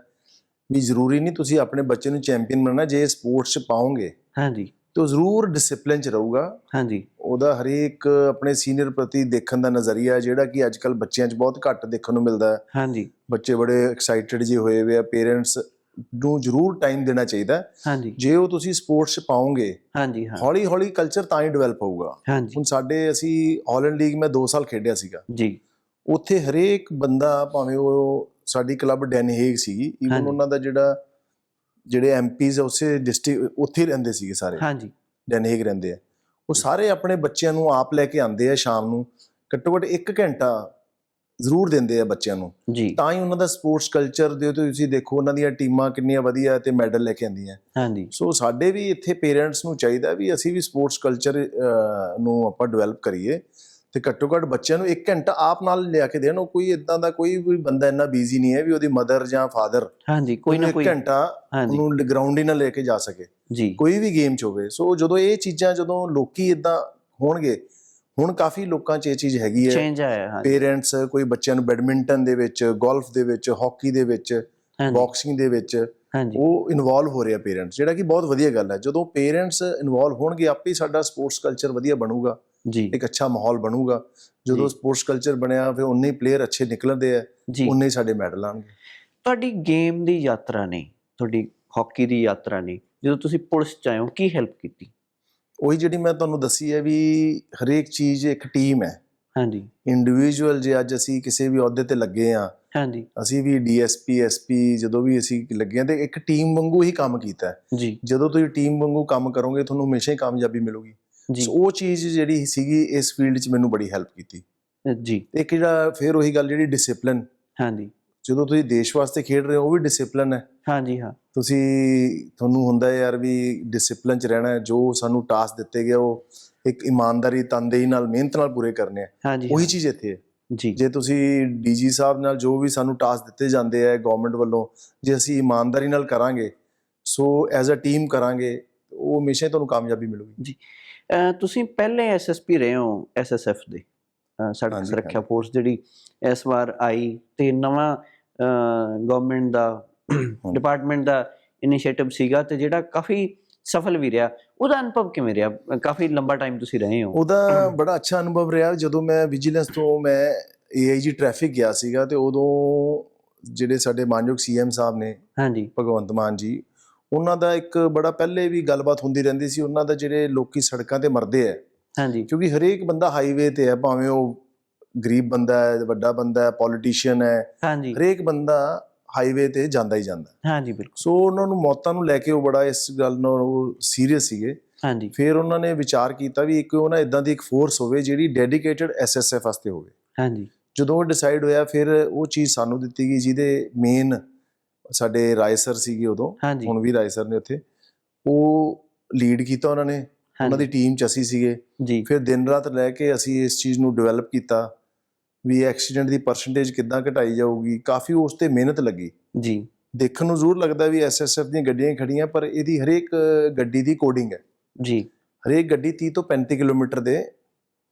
ਵੀ ਜ਼ਰੂਰੀ ਨਹੀਂ ਤੁਸੀਂ ਆਪਣੇ ਬੱਚੇ ਨੂੰ ਚੈਂਪੀਅਨ ਬਣਨਾ ਜੇ ਸਪੋਰਟਸ 'ਚ ਪਾਓਗੇ। ਹਾਂਜੀ। ਤੇ ਜ਼ਰੂਰ ਡਿਸਪਲਿਨ 'ਚ ਰਹੂਗਾ। ਹਾਂਜੀ। ਉਹਦਾ ਹਰੇਕ ਆਪਣੇ ਸੀਨੀਅਰ ਪ੍ਰਤੀ ਦੇਖਣ ਦਾ ਨਜ਼ਰੀਆ ਹੈ, ਜਿਹੜਾ ਕਿ ਅੱਜ ਕੱਲ ਬੱਚਿਆਂ 'ਚ ਬਹੁਤ ਘੱਟ ਦੇਖਣ ਨੂੰ ਮਿਲਦਾ ਹੈ। ਹਾਂਜੀ। ਬੱਚੇ ਬੜੇ ਐਕਸਾਈਟਿਡ ਜਿਹੇ ਹੋਏ ਹੋਏ ਆ ਪੇਰੈਂਟਸ ਨੂੰ ਜ਼ਰੂਰ ਟਾਈਮ ਦੇਣਾ ਚਾਹੀਦਾ। ਹਾਂਜੀ। ਜੇ ਉਹ ਤੁਸੀਂ ਸਪੋਰਟਸ 'ਚ ਪਾਓਗੇ ਹਾਂਜੀ ਹਾਂ। ਹੌਲੀ ਹੌਲੀ ਕਲਚਰ ਤਾਂ ਹੀ ਡਿਵੈਲਪ ਹੋਊਗਾ। ਹੁਣ ਸਾਡੇ ਅਸੀਂ ਹਾਲੈਂਡ ਲੀਗ ਮੈਂ 2 ਸਾਲ ਖੇਡਿਆ ਸੀਗਾ। ਜੀ। ਉੱਥੇ ਹਰੇਕ ਬੰਦਾ ਭਾਵੇਂ ਉਹ ਸਾਡੀ ਕਲੱਬ ਡੈਨਹੇਗ ਸੀਗੀ ਈਵਨ। ਉਹਨਾਂ ਦਾ ਜਿਹੜਾ ਜਿਹੜੇ ਐਮਪੀਜ਼ ਉਸੇ ਡਿਸਟ੍ਰਿਕਟ ਉੱਥੇ ਰਹਿੰਦੇ ਸੀਗੇ ਸਾਰੇ। ਹਾਂਜੀ। ਡੈਨਹੇਗ ਰਹਿੰਦੇ ਆ। ਉਹ ਸਾਰੇ ਆਪਣੇ ਬੱਚਿਆਂ ਨੂੰ ਆਪ ਲੈ ਕੇ ਆਉਂਦੇ ਆ ਸ਼ਾਮ ਨੂੰ। ਘੱਟੋ ਘੱਟ 1 ਘੰਟਾ ਜ਼ਰੂਰ ਦਿੰਦੇ ਆ ਬੱਚਿਆਂ ਨੂੰ। ਤਾਂ ਹੀ ਉਹਨਾਂ ਦਾ ਸਪੋਰਟਸ ਕਲਚਰ ਦੇ ਤੁਸੀਂ ਦੇਖੋ ਉਹਨਾਂ ਦੀਆਂ ਟੀਮਾਂ ਕਿੰਨੀਆਂ ਵਧੀਆ ਤੇ ਮੈਡਲ ਲੈ ਕੇ ਆਉਂਦੀਆਂ। ਹਾਂਜੀ। ਸੋ ਸਾਡੇ ਵੀ ਇੱਥੇ ਪੇਰੈਂਟਸ ਨੂੰ ਚਾਹੀਦਾ ਵੀ ਅਸੀਂ ਵੀ ਸਪੋਰਟਸ ਕਲਚਰ ਨੂੰ ਆਪਾਂ ਡਿਵੈਲਪ ਕਰੀਏ ਤੇ ਘੱਟੋ ਘੱਟ ਬੱਚਿਆਂ ਨੂੰ 1 ਘੰਟਾ ਆਪ ਨਾਲ ਲਿਆ ਕੇ ਦੇਣ। ਉਹ ਕੋਈ ਇਦਾਂ ਦਾ ਕੋਈ ਵੀ ਬੰਦਾ ਇੰਨਾ ਬੀਜ਼ੀ ਨਹੀਂ ਹੈ ਵੀ ਉਹਦੀ ਮਦਰ ਜਾਂ ਫਾਦਰ ਹਾਂਜੀ ਕੋਈ ਨਾ ਕੋਈ 1 ਘੰਟਾ ਉਹਨੂੰ ਗਰਾਊਂਡ ਹੀ ਨਾ ਲੈ ਕੇ ਜਾ ਸਕੇ। ਜੀ। ਕੋਈ ਵੀ ਗੇਮ ਚ ਹੋਵੇ। ਸੋ ਜਦੋਂ ਇਹ ਚੀਜ਼ਾਂ ਜਦੋਂ ਲੋਕੀ ਇਦਾਂ ਹੋਣਗੇ ਹੁਣ ਕਾਫੀ ਲੋਕਾਂ 'ਚ ਇਹ ਚੀਜ਼ ਹੈਗੀ ਹੈ। ਚੇਂਜ ਆਇਆ ਹਾਂਜੀ। ਪੇਰੈਂਟਸ ਕੋਈ ਬੱਚਿਆਂ ਨੂੰ ਬੈਡਮਿੰਟਨ ਦੇ ਵਿੱਚ ਗੋਲਫ ਦੇ ਵਿੱਚ ਹਾਕੀ ਦੇ ਵਿੱਚ ਬਾਕਸਿੰਗ ਦੇ ਵਿੱਚ ਉਹ ਇਨਵੋਲਵ ਹੋ ਰਿਹਾ ਪੇਰੈਂਟਸ ਜਿਹੜਾ ਕਿ ਬਹੁਤ ਵਧੀਆ ਗੱਲ ਹੈ। ਜਦੋਂ ਪੇਰੈਂਟਸ ਇਨਵੋਲਵ ਹੋਣਗੇ ਆਪੇ ਹੀ ਸਾਡਾ ਸਪੋਰਟਸ ਕਲਚਰ ਵਧੀਆ ਬਣੂਗਾ। ਜੀ। ਇੱਕ ਅੱਛਾ ਮਾਹੌਲ ਬਣੂਗਾ। ਜਦੋਂ। ਸਪੋਰਟਸ ਕਲਚਰ ਬਣਿਆ ਫਿਰ ਉਨੇ ਹੀ ਪਲੇਅਰ ਅੱਛੇ ਨਿਕਲਦੇ ਆ ਉਨੇ ਹੀ ਸਾਡੇ ਮੈਡਲ ਆਣਗੇ ਤੁਹਾਡੀ ਗੇਮ ਦੀ ਯਾਤਰਾ ਨੇ ਤੁਹਾਡੀ ਹਾਕੀ ਦੀ ਯਾਤਰਾ ਨੇ ਜਦੋਂ ਤੁਸੀਂ ਪੁਲਿਸ ਚ ਹੋ ਕੀ ਹੈਲਪ ਕੀਤੀ? ਉਹੀ ਜਿਹੜੀ ਮੈਂ ਤੁਹਾਨੂੰ ਦੱਸੀ ਹੈ ਵੀ ਹਰੇਕ ਚੀਜ਼ ਇੱਕ ਟੀਮ ਹੈ। ਹਾਂਜੀ। ਇੰਡੀਵਿਜੂਅਲ ਜੇ ਅੱਜ ਅਸੀਂ ਕਿਸੇ ਵੀ ਅਹੁਦੇ ਤੇ ਲੱਗੇ ਆ ਹਾਂਜੀ। ਅਸੀਂ ਵੀ ਡੀਐਸਪੀ ਐਸਪੀ ਜਦੋਂ ਵੀ ਅਸੀਂ ਲੱਗੇ ਆ ਤੇ ਇੱਕ ਟੀਮ ਵਾਂਗੂ ਹੀ ਕੰਮ ਕੀਤਾ ਹੈ। ਜੀ। ਜਦੋਂ ਤੁਸੀਂ ਟੀਮ ਵਾਂਗੂ ਕੰਮ ਕਰੋਗੇ ਤੁਹਾਨੂੰ ਹਮੇਸ਼ਾ ਹੀ ਕਾਮਯਾਬੀ ਮਿਲੂਗੀ। ਜੀ। ਸੋ ਉਹ ਚੀਜ਼ ਜਿਹੜੀ ਸੀਗੀ ਇਸ ਫੀਲਡ 'ਚ ਮੈਨੂੰ ਬੜੀ ਹੈਲਪ ਕੀਤੀ। ਜੀ। ਇੱਕ ਜਿਹੜਾ ਫਿਰ ਉਹੀ ਗੱਲ ਜਿਹੜੀ ਡਿਸਪਲਿਨ ਹਾਂਜੀ। ਜਦੋਂ ਤੁਸੀਂ ਦੇਸ਼ ਵਾਸਤੇ ਖੇਡ ਰਹੇ ਹੋ ਉਹ ਵੀ ਡਿਸਪਲਿਨ ਹੈ। ਹਾਂਜੀ ਹਾਂ। ਤੁਸੀਂ ਤੁਹਾਨੂੰ ਹੁੰਦਾ ਯਾਰ ਵੀ ਡਿਸਪਲਿਨ ਚ ਰਹਿਣਾ ਹੈ ਜੋ ਸਾਨੂੰ ਟਾਸਕ ਦਿੱਤੇ ਗਏ ਉਹ ਇੱਕ ਇਮਾਨਦਾਰੀ ਤਨਦੇਹੀ ਨਾਲ ਮਿਹਨਤ ਨਾਲ ਪੂਰੇ ਕਰਨੇ ਆ। ਉਹੀ ਚੀਜ਼ ਇੱਥੇ ਹੈ। ਜੀ। ਜੇ ਤੁਸੀਂ ਡੀਜੀ ਸਾਹਿਬ ਨਾਲ ਜੋ ਵੀ ਸਾਨੂੰ ਟਾਸਕ ਦਿੱਤੇ ਜਾਂਦੇ ਆ ਗਵਰਨਮੈਂਟ ਵੱਲੋਂ ਜੇ ਅਸੀਂ ਇਮਾਨਦਾਰੀ ਨਾਲ ਕਰਾਂਗੇ ਸੋ ਐਜ਼ ਅ ਟੀਮ ਕਰਾਂਗੇ ਉਹ ਹਮੇਸ਼ਾ ਤੁਹਾਨੂੰ ਕਾਮਯਾਬੀ ਮਿਲੂਗੀ। ਅਹ ਤੁਸੀਂ ਪਹਿਲੇ ਐਸਐਸਪੀ ਰਹੇ ਹੋ ਐਸਐਸਐਫ ਦੇ। ਸੜਕ ਸੁਰੱਖਿਆ। ਫੋਰਸ ਜਿਹੜੀ ਇਸ ਵਾਰ ਆਈ ਤੇ ਨਵਾਂ ਗਵਰਨਮੈਂਟ ਦਾ ਡਿਪਾਰਟਮੈਂਟ ਦਾ ਇਨੀਸ਼ੀਏਟਿਵ ਸੀਗਾ ਤੇ ਜਿਹੜਾ ਕਾਫੀ ਸਫਲ ਵੀ ਰਿਹਾ। ਉਹਦਾ ਅਨੁਭਵ ਕਿਵੇਂ ਰਿਹਾ? ਕਾਫੀ ਲੰਬਾ ਟਾਈਮ ਤੁਸੀਂ ਰਹੇ ਹੋ। ਉਹਦਾ ਬੜਾ ਅੱਛਾ ਅਨੁਭਵ ਰਿਹਾ। ਜਦੋਂ ਮੈਂ ਵਿਜੀਲੈਂਸ ਤੋਂ ਮੈਂ ਏਆਈਜੀ ਟ੍ਰੈਫਿਕ ਗਿਆ ਸੀਗਾ ਤੇ ਉਦੋਂ ਜਿਹੜੇ ਸਾਡੇ ਮਾਨਯੋਗ ਸੀਐਮ ਸਾਹਿਬ ਨੇ ਹਾਂਜੀ। ਭਗਵੰਤ ਮਾਨ ਜੀ ਉਹਨਾਂ ਦਾ ਇੱਕ ਬੜਾ ਪਹਿਲੇ ਵੀ ਗੱਲਬਾਤ ਹੁੰਦੀ ਰਹਿੰਦੀ ਸੀ। ਉਹਨਾਂ ਦਾ ਜਿਹੜੇ ਲੋਕੀ ਸੜਕਾਂ ਤੇ ਮਰਦੇ ਆ ਹਾਂਜੀ। ਕਿਉਂਕਿ ਹਰੇਕ ਬੰਦਾ ਹਾਈਵੇ ਤੇ ਹੈ ਭਾਵੇਂ ਉਹ ਗਰੀਬ ਬੰਦਾ ਹੈ ਵੱਡਾ ਬੰਦਾ ਹੈ ਪੋਲੀਟੀਸ਼ੀਅਨ ਹੈ ਹਾਂਜੀ। ਹਰੇਕ ਬੰਦਾ ਹਾਈਵੇ ਤੇ ਜਾਂਦਾ ਹੀ ਜਾਂਦਾ। ਹਾਂਜੀ ਬਿਲਕੁਲ। ਸੋ ਉਹਨਾਂ ਨੂੰ ਮੌਤਾਂ ਨੂੰ ਲੈ ਕੇ ਉਹ ਬੜਾ ਇਸ ਗੱਲ ਨਾਲ ਉਹ ਸੀਰੀਅਸ ਸੀਗੇ। ਹਾਂਜੀ। ਫਿਰ ਉਹਨਾਂ ਨੇ ਵਿਚਾਰ ਕੀਤਾ ਵੀ ਇੱਕ ਉਹਨਾਂ ਇਦਾਂ ਦੀ ਇੱਕ ਫੋਰਸ ਹੋਵੇ ਜਿਹੜੀ ਡੈਡੀਕੇਟਿਡ ਐਸਐਸਐਫ ਵਾਸਤੇ ਹੋਵੇ। ਹਾਂਜੀ। ਜਦੋਂ ਉਹ ਡਿਸਾਈਡ ਹੋਇਆ ਫਿਰ ਉਹ ਚੀਜ਼ ਸਾਨੂੰ ਦਿੱਤੀ ਗਈ ਜਿਹਦੇ ਮੇਨ ਸਾਡੇ ਰਾਏ ਸਰ ਸੀਗੇ ਉਦੋਂ। ਹੁਣ ਵੀ ਰਾਏ ਸਰ ਨੇ ਉੱਥੇ। ਉਹ ਲੀਡ ਕੀਤਾ ਉਹਨਾਂ ਨੇ। ਉਹਨਾਂ ਦੀ ਟੀਮ ਚ ਅਸੀਂ ਸੀਗੇ। ਫਿਰ ਦਿਨ ਰਾਤ ਲੈ ਕੇ ਅਸੀਂ ਇਸ ਚੀਜ਼ ਨੂੰ ਡਿਵੈਲਪ ਕੀਤਾ। ਵੀ ਐਕਸੀਡੈਂਟ ਦੀ ਪਰਸੈਂਟੇਜ ਕਿੱਦਾਂ ਘਟਾਈ ਜਾਊਗੀ ਕਾਫੀ ਉਸ ਤੇ ਮਿਹਨਤ ਲੱਗੀ। ਜੀ। ਦੇਖਣ ਨੂੰ ਜ਼ਰੂਰ ਲੱਗਦਾ ਵੀ ਐਸਐਸਐਫ ਦੀਆਂ ਗੱਡੀਆਂ ਖੜੀਆਂ ਪਰ ਇਹਦੀ ਹਰੇਕ ਗੱਡੀ ਦੀ ਕੋਡਿੰਗ ਹੈ। ਜੀ। ਹਰੇਕ ਗੱਡੀ 30 ਤੋਂ 35 ਕਿਲੋਮੀਟਰ ਦੇ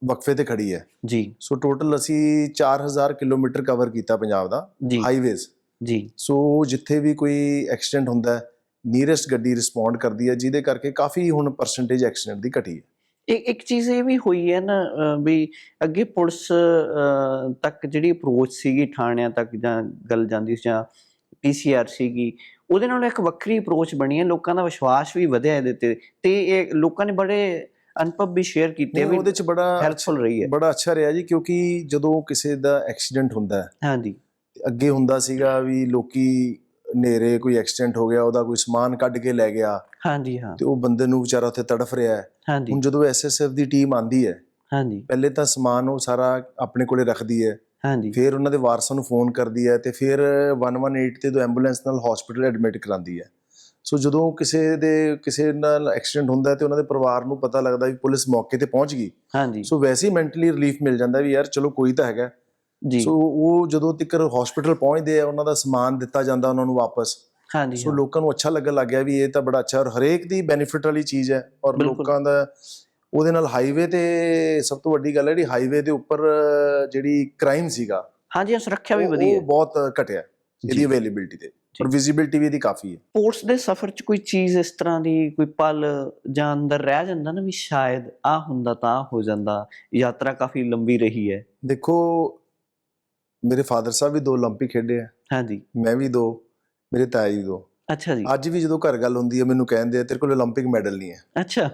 ਵਕਫੇ ਤੇ ਖੜੀ ਹੈ। ਜੀ। ਸੋ ਟੋਟਲ ਅਸੀਂ 4000 ਕਿਲੋਮੀਟਰ ਕਵਰ ਕੀਤਾ ਪੰਜਾਬ ਦਾ ਹਾਈਵੇਜ਼ ਜੀ। ਸੋ ਜਿੱਥੇ ਵੀ ਕੋਈ ਐਕਸੀਡੈਂਟ ਹੁੰਦਾ ਹੈ ਨੀਅਰੈਸਟ ਗੱਡੀ ਰਿਸਪੌਂਡ ਕਰਦੀ ਹੈ ਜਿਹਦੇ ਕਰਕੇ ਕਾਫੀ ਹੁਣ ਪਰਸੈਂਟੇਜ ਐਕਸੀਡੈਂਟ ਦੀ ਘਟੀ ਹੈ। ਇੱਕ ਇੱਕ ਚੀਜ਼ ਇਹ ਵੀ ਹੋਈ ਹੈ ਨਾ ਵੀ ਅੱਗੇ ਪੁਲਿਸ ਤੱਕ ਜਿਹੜੀ ਅਪਰੋਚ ਸੀਗੀ ਥਾਣਿਆਂ ਤੱਕ ਜਾਂ ਗੱਲ ਜਾਂਦੀ ਸੀ ਜਾਂ ਪੀਸੀਆਰ ਸੀਗੀ ਉਹਦੇ ਨਾਲ ਇੱਕ ਵੱਖਰੀ ਅਪਰੋਚ ਬਣੀ ਹੈ ਲੋਕਾਂ ਦਾ ਵਿਸ਼ਵਾਸ ਵੀ ਵਧਿਆ ਇਹਦੇ ਤੇ ਤੇ ਇਹ ਲੋਕਾਂ ਨੇ ਬੜੇ ਅਨੁਭਵ ਵੀ ਸ਼ੇਅਰ ਕੀਤੇ ਵੀ ਉਹਦੇ ਚ ਬੜਾ ਹੈਲਪਫੁਲ ਰਹੀ ਹੈ। ਬੜਾ ਅੱਛਾ ਰਿਹਾ ਜੀ ਕਿਉਂਕਿ ਜਦੋਂ ਕਿਸੇ ਦਾ ਐਕਸੀਡੈਂਟ ਹੁੰਦਾ ਹੈ ਹਾਂਜੀ। ਅੱਗੇ ਹੁੰਦਾ ਸੀਗਾ ਵੀ ਲੋਕੀ ਨੇਰੇ ਕੋਈ ਐਕਸੀਡੈਂਟ ਹੋ ਗਿਆ ਉਹਦਾ ਕੋਈ ਸਮਾਨ ਕੱਢ ਕੇ ਲੈ ਗਿਆ ਹਾਂਜੀ ਹਾਂ। ਤੇ ਉਹ ਬੰਦੇ ਨੂੰ ਵਿਚਾਰਾ ਉੱਥੇ ਤੜਫ ਰਿਹਾ ਹੈ। ਹਾਂਜੀ। ਹੁਣ ਜਦੋਂ ਐਸਐਸਐਫ ਦੀ ਟੀਮ ਆਂਦੀ ਹੈ ਹਾਂਜੀ। ਪਹਿਲੇ ਤਾਂ ਸਮਾਨ ਉਹ ਸਾਰਾ ਆਪਣੇ ਕੋਲੇ ਰੱਖਦੀ ਹੈ। ਹਾਂਜੀ। ਫਿਰ ਉਹਨਾਂ ਦੇ ਵਾਰਸਾਂ ਨੂੰ ਫੋਨ ਕਰਦੀ ਹੈ ਤੇ ਫਿਰ 118 ਤੇ ਦੋ ਐਂਬੂਲੈਂਸ ਨਾਲ ਹਸਪੀਟਲ ਐਡਮਿਟ ਕਰਾਉਂਦੀ ਹੈ। ਸੋ ਜਦੋਂ ਕਿਸੇ ਦੇ ਕਿਸੇ ਨਾਲ ਐਕਸੀਡੈਂਟ ਹੁੰਦਾ ਤੇ ਉਹਨਾਂ ਦੇ ਪਰਿਵਾਰ ਨੂੰ ਪਤਾ ਲੱਗਦਾ ਵੀ ਪੁਲਿਸ ਮੌਕੇ ਤੇ ਪਹੁੰਚ ਗਈ। ਹਾਂਜੀ। ਸੋ ਵੈਸੇ ਹੀ ਮੈਂਟਲੀ ਰਿਲੀਫ ਮਿਲ ਜਾਂਦਾ ਵੀ ਯਾਰ ਚਲੋ ਕੋਈ ਤਾਂ ਹੈਗਾ। ਸੋ ਉਹ ਜਦੋਂ ਤੱਕ ਹਸਪੀਟਲ ਪਹੁੰਚਦੇ ਆ ਉਹਨਾਂ ਦਾ ਸਮਾਨ ਦਿੱਤਾ ਜਾਂਦਾ ਉਹਨਾਂ ਨੂੰ ਵਾਪਸ। ਹਾਂਜੀ ਸੋ ਲੋਕਾਂ ਨੂੰ ਅੱਛਾ ਲੱਗਣ ਲੱਗ ਗਿਆ ਵੀ ਇਹ ਤਾਂ ਬੜਾ ਅੱਛਾ ਔਰ ਹਰੇਕ ਦੀ ਬੈਨੀਫਿਟ ਵਾਲੀ ਚੀਜ਼ ਹੈ ਔਰ। ਲੋਕਾਂ ਦਾ ਉਹਦੇ ਨਾਲ ਹਾਈਵੇ ਤੇ ਸਭ ਤੋਂ ਵੱਡੀ ਗੱਲ ਹੈ ਜਿਹੜੀ ਹਾਈਵੇ ਦੇ ਉੱਪਰ ਜਿਹੜੀ ਕ੍ਰਾਈਮ ਸੀਗਾ ਹਾਂਜੀ ਸੁਰੱਖਿਆ ਵੀ ਵਧੀਆ। ਉਹ ਬਹੁਤ ਘਟਿਆ ਇਹਦੀ। ਅਵੇਲੇਬਿਲਟੀ ਤੇ। ਔਰ ਵਿਜ਼ਿਬਿਲਟੀ ਵੀ ਇਹਦੀ ਕਾਫੀ ਹੈ। ਸਪੋਰਟਸ ਦੇ ਸਫ਼ਰ 'ਚ ਕੋਈ ਚੀਜ਼ ਇਸ ਤਰ੍ਹਾਂ ਦੀ ਕੋਈ ਪਲ ਜਾਂ ਅੰਦਰ ਰਹਿ ਜਾਂਦਾ ਨਾ ਵੀ ਸ਼ਾਇਦ ਆ ਹੁੰਦਾ ਤਾਂ ਹੋ ਜਾਂਦਾ ਯਾਤਰਾ ਕਾਫੀ ਲੰਬੀ ਰਹੀ ਹੈ। ਦੇਖੋ ਮੇਰੇ ਫਾਦਰ ਸਾਹਿਬ ਵੀ ਦੋ 올림픽 ਖੇਡੇ ਆ। ਹਾਂਜੀ। ਮੈਂ ਵੀ ਦੋ ਮੇਰੇ ਤਾਏ ਵੀ ਦੋ। ਅੱਛਾ ਜੀ। ਅੱਜ ਵੀ ਜਦੋਂ ਘਰ ਗੱਲ ਹੁੰਦੀ ਹੈ ਮੈਨੂੰ ਕਹਿੰਦੇ ਆ ਤੇਰੇ ਕੋਲ 올림픽 ਮੈਡਲ ਨਹੀਂ ਹੈ। ਅੱਛਾ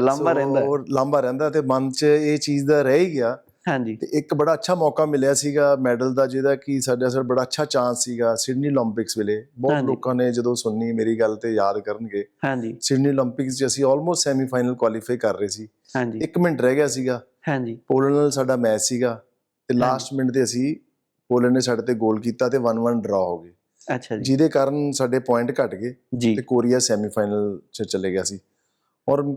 ਲੰਬਾ ਰਹਿੰਦਾ। ਹੋਰ ਲੰਬਾ ਰਹਿੰਦਾ ਤੇ ਮਨ 'ਚ ਇਹ ਚੀਜ਼ ਦਾ ਰਹਿ ਗਿਆ। ਹਾਂਜੀ। ਤੇ ਇੱਕ ਬੜਾ ਅੱਛਾ ਮੌਕਾ ਮਿਲਿਆ ਸੀਗਾ ਮੈਡਲ ਦਾ ਜਿਹਦਾ ਕਿ ਸਾਡੇ ਸਰ ਬੜਾ ਅੱਛਾ ਚਾਂਸ ਸੀਗਾ ਸਿਡਨੀ 올림픽ਸ ਵੇਲੇ। ਬਹੁਤ ਲੋਕਾਂ ਨੇ ਜਦੋਂ ਸੁਣਨੀ ਮੇਰੀ ਗੱਲ ਤੇ ਯਾਦ ਕਰਨਗੇ। ਹਾਂਜੀ। ਸਿਡਨੀ 올림픽ਸ 'ਚ ਅਸੀਂ ਆਲਮੋਸਟ ਸੈਮੀਫਾਈਨਲ ਕੁਆਲੀਫਾਈ ਕਰ ਰਹੇ ਸੀ। ਹਾਂਜੀ। 1 ਮਿੰਟ ਰਹਿ ਗਿਆ ਸੀਗਾ। ਹਾਂਜੀ। ਪੋਲੈਂਡ ਨਾਲ ਸਾਡਾ ਮੈਚ ਸੀਗਾ। ਤੇ ਲਾਸਟ ਮਿੰਟ ਤੇ ਅਸੀਂ ਪੋਲੈਂਡ ਨੇ ਸਾਡੇ ਤੇ ਗੋਲ ਕੀਤਾ ਤੇ 1-1 ਡਰਾ ਹੋ ਗਏ। ਅੱਛਾ ਜੀ। ਜਿਹਦੇ ਕਾਰਨ ਸਾਡੇ ਪੁਆਇੰਟ ਘਟ ਗਏ ਤੇ ਕੋਰੀਆ ਸੈਮੀਫਾਈਨਲ 'ਚ ਚਲੇ ਗਿਆ ਸੀ। ਔਰ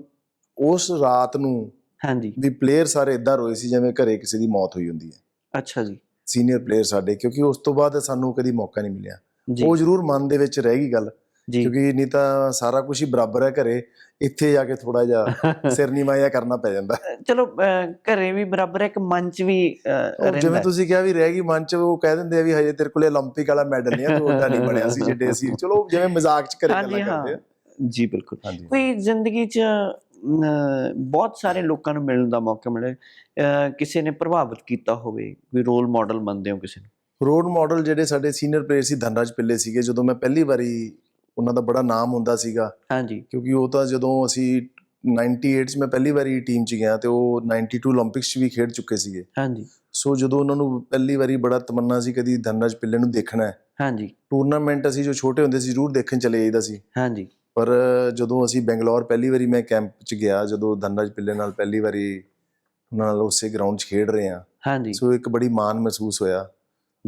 ਉਸ ਰਾਤ ਨੂੰ ਹਾਂਜੀ। ਵੀ ਪਲੇਅਰ ਸਾਰੇ ਇਦਾਂ ਰੋਏ ਸੀ ਜਿਵੇਂ ਘਰੇ ਕਿਸੇ ਦੀ ਮੌਤ ਹੋਈ ਹੁੰਦੀ ਹੈ। ਅੱਛਾ ਜੀ। ਸੀਨੀਅਰ ਪਲੇਅਰ ਸਾਡੇ ਕਿਉਂਕਿ ਉਸ ਤੋਂ ਬਾਅਦ ਸਾਨੂੰ ਕਦੀ ਮੌਕਾ ਨਹੀਂ ਮਿਲਿਆ। ਉਹ ਜ਼ਰੂਰ ਮਨ ਦੇ ਵਿੱਚ ਰਹਿ ਗਈ ਗੱਲ। ਕਿਉਂਕਿ ਨਹੀਂ ਤਾਂ ਸਾਰਾ ਕੁਝ ਹੀ ਬਰਾਬਰ ਹੈ ਘਰੇ ਇੱਥੇ ਜਾ ਕੇ ਥੋੜਾ ਜਿਹਾ [LAUGHS] ਸਿਰ ਨੀਵਾਂ ਜਿਹਾ ਕਰਨਾ ਪੈ ਜਾਂਦਾ ਚਲੋ ਅਹ, ਘਰੇ ਵੀ ਬਰਾਬਰ ਇੱਕ ਮੰਚ ਵੀ ਅਹ, ਉਹ ਰਹਿੰਦਾ ਜਿਵੇਂ ਹੈ। ਤੁਸੀਂ ਕਿਹਾ ਵੀ ਰਹਿ ਗਈ ਮਨ ਚ ਉਹ ਕਹਿ ਦਿੰਦੇ ਆ ਵੀ ਹਜੇ ਤੇਰੇ ਕੋਲੇ 올림픽 ਵਾਲਾ ਮੈਡਲ ਨਹੀਂ ਆ ਤੂੰ ਉਹਦਾ ਨਹੀਂ ਬਣਿਆ ਸੀ ਜਿੱਡੇ ਸੀ ਚਲੋ ਜਿਵੇਂ ਮਜ਼ਾਕ ਚ ਕਰੇ ਹਾਂਜੀ ਗੱਲਾਂ ਹਾਂ ਕਰਦੇ ਆ ਜੀ ਬਿਲਕੁਲ ਹਾਂਜੀ ਕੋਈ ਜ਼ਿੰਦਗੀ 'ਚ ਅਮ, ਬਹੁਤ ਸਾਰੇ ਲੋਕਾਂ ਨੂੰ ਮਿਲਣ ਦਾ ਮੌਕਾ ਮਿਲੇ ਅਹ, ਕਿਸੇ ਨੇ ਪ੍ਰਭਾਵਿਤ ਕੀਤਾ ਹੋਵੇ ਕੋਈ ਰੋਲ ਮਾਡਲ ਮੰਨਦੇ ਹੋ ਕਿਸੇ ਨੂੰ ਰੋਲ ਮਾਡਲ ਜਿਹੜੇ ਸਾਡੇ ਸੀਨੀਅਰ ਪਲੇਅਰ ਸੀ ਧਨਰਾਜ ਪਿੱਲੇ ਸੀਗੇ ਜਦੋਂ ਮੈਂ ਪਹਿਲੀ ਵਾਰੀ ਉਹਨਾਂ ਦਾ ਬੜਾ ਨਾਮ ਹੁੰਦਾ ਸੀਗਾ। ਹਾਂਜੀ। ਕਿਉਂਕਿ ਉਹ ਤਾਂ ਜਦੋਂ ਅਸੀਂ 98 ਮੈਂ ਪਹਿਲੀ ਵਾਰੀ ਟੀਮ ਚ ਗਿਆ ਤੇ ਉਹ 92 올림픽ਸ ਚ ਵੀ ਖੇਡ ਚੁੱਕੇ ਸੀਗੇ। ਹਾਂਜੀ। ਸੋ ਜਦੋਂ ਉਹਨਾਂ ਨੂੰ ਪਹਿਲੀ ਵਾਰੀ ਬੜਾ ਤਮੰਨਾ ਸੀ ਕਦੀ ਧਨਰਾਜ ਪਿੱਲੇ ਨੂੰ ਦੇਖਣਾ ਹੈ। ਹਾਂਜੀ। ਟੂਰਨਾਮੈਂਟ ਅਸੀਂ ਜੋ ਛੋਟੇ ਹੁੰਦੇ ਸੀ ਜ਼ਰੂਰ ਦੇਖਣ ਚਲੇ ਜਾਈਦਾ ਸੀ। ਹਾਂਜੀ। ਪਰ ਜਦੋਂ ਅਸੀਂ ਬੈਂਗਲੌਰ ਪਹਿਲੀ ਵਾਰੀ ਮੈਂ ਕੈਂਪ ਚ ਗਿਆ ਜਦੋਂ ਧਨਰਾਜ ਪਿੱਲੇ ਨਾਲ ਪਹਿਲੀ ਵਾਰੀ ਨਾਲ ਉਸੇ ਗਰਾਊਂਡ 'ਚ ਖੇਡ ਰਹੇ ਹਾਂ। ਹਾਂਜੀ। ਸੋ ਇੱਕ ਬੜੀ ਮਾਣ ਮਹਿਸੂਸ ਹੋਇਆ।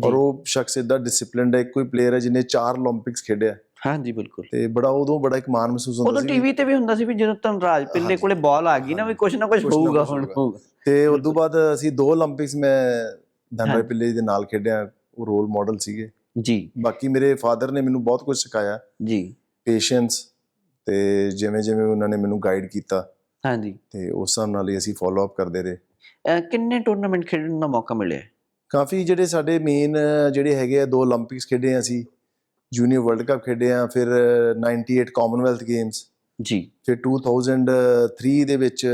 ਔਰ ਉਹ ਸ਼ਖਸ ਇਦਾਂ ਡਿਸਪਲਿਨਡ ਹੈ ਕੋਈ ਪਲੇਅਰ ਹੈ ਜਿਨੇ 4 올림픽ਸ ਖੇਡਿਆ। ਹਾਂਜੀ ਬਿਲਕੁਲ। ਤੇ ਬੜਾ ਉਦੋਂ ਬੜਾ ਇੱਕ ਮਾਣ ਮਹਿਸੂਸ ਹੁੰਦਾ ਉਦੋਂ ਟੀਵੀ ਤੇ ਵੀ ਹੁੰਦਾ ਸੀ ਵੀ ਜਦੋਂ ਤਨਰਾਜ ਪਿੱਲੇ ਕੋਲੇ ਬਾਲ ਆ ਗਈ ਨਾ ਵੀ ਕੁਝ ਨਾ ਕੁਝ ਹੋਊਗਾ ਹੁਣ। ਤੇ ਉਸ ਤੋਂ ਬਾਅਦ ਅਸੀਂ ਦੋ 올림픽ਸ ਮੈਂ ਧਨਰਾਜ ਪਿੱਲੇ ਦੇ ਨਾਲ ਖੇਡਿਆ ਉਹ ਰੋਲ ਮਾਡਲ ਸੀਗੇ। ਜੀ। ਬਾਕੀ ਮੇਰੇ ਫਾਦਰ ਨੇ ਮੈਨੂੰ ਬਹੁਤ ਕੁਝ ਸਿਖਾਇਆ। ਜੀ। ਪੇਸ਼ੈਂਸ ਤੇ ਜਿਵੇਂ ਜਿਵੇਂ ਉਹਨਾਂ ਨੇ ਮੈਨੂੰ ਗਾਈਡ ਕੀਤਾ। ਹਾਂਜੀ। ਤੇ ਉਸ ਹਿਸਾਬ ਨਾਲ ਹੀ ਅਸੀਂ ਫਾਲੋ ਅਪ ਕਰਦੇ ਰਹੇ। ਕਿੰਨੇ ਟੂਰਨਾਮੈਂਟ ਖੇਡਣ ਦਾ ਮੌਕਾ ਮਿਲਿਆ? ਕਾਫੀ ਜਿਹੜੇ ਸਾਡੇ ਮੇਨ ਜਿਹੜੇ ਹੈਗੇ ਆ ਦੋ 올림픽ਸ ਖੇਡੇ ਅਸੀਂ। ਜੂਨੀਅਰ ਵਰਲਡ ਕੱਪ ਖੇਡੇ ਆ ਫਿਰ 98 ਕਾਮਨਵੈਲਥ ਗੇਮਸ ਜੀ। ਫਿਰ 2003 ਦੇ ਵਿੱਚ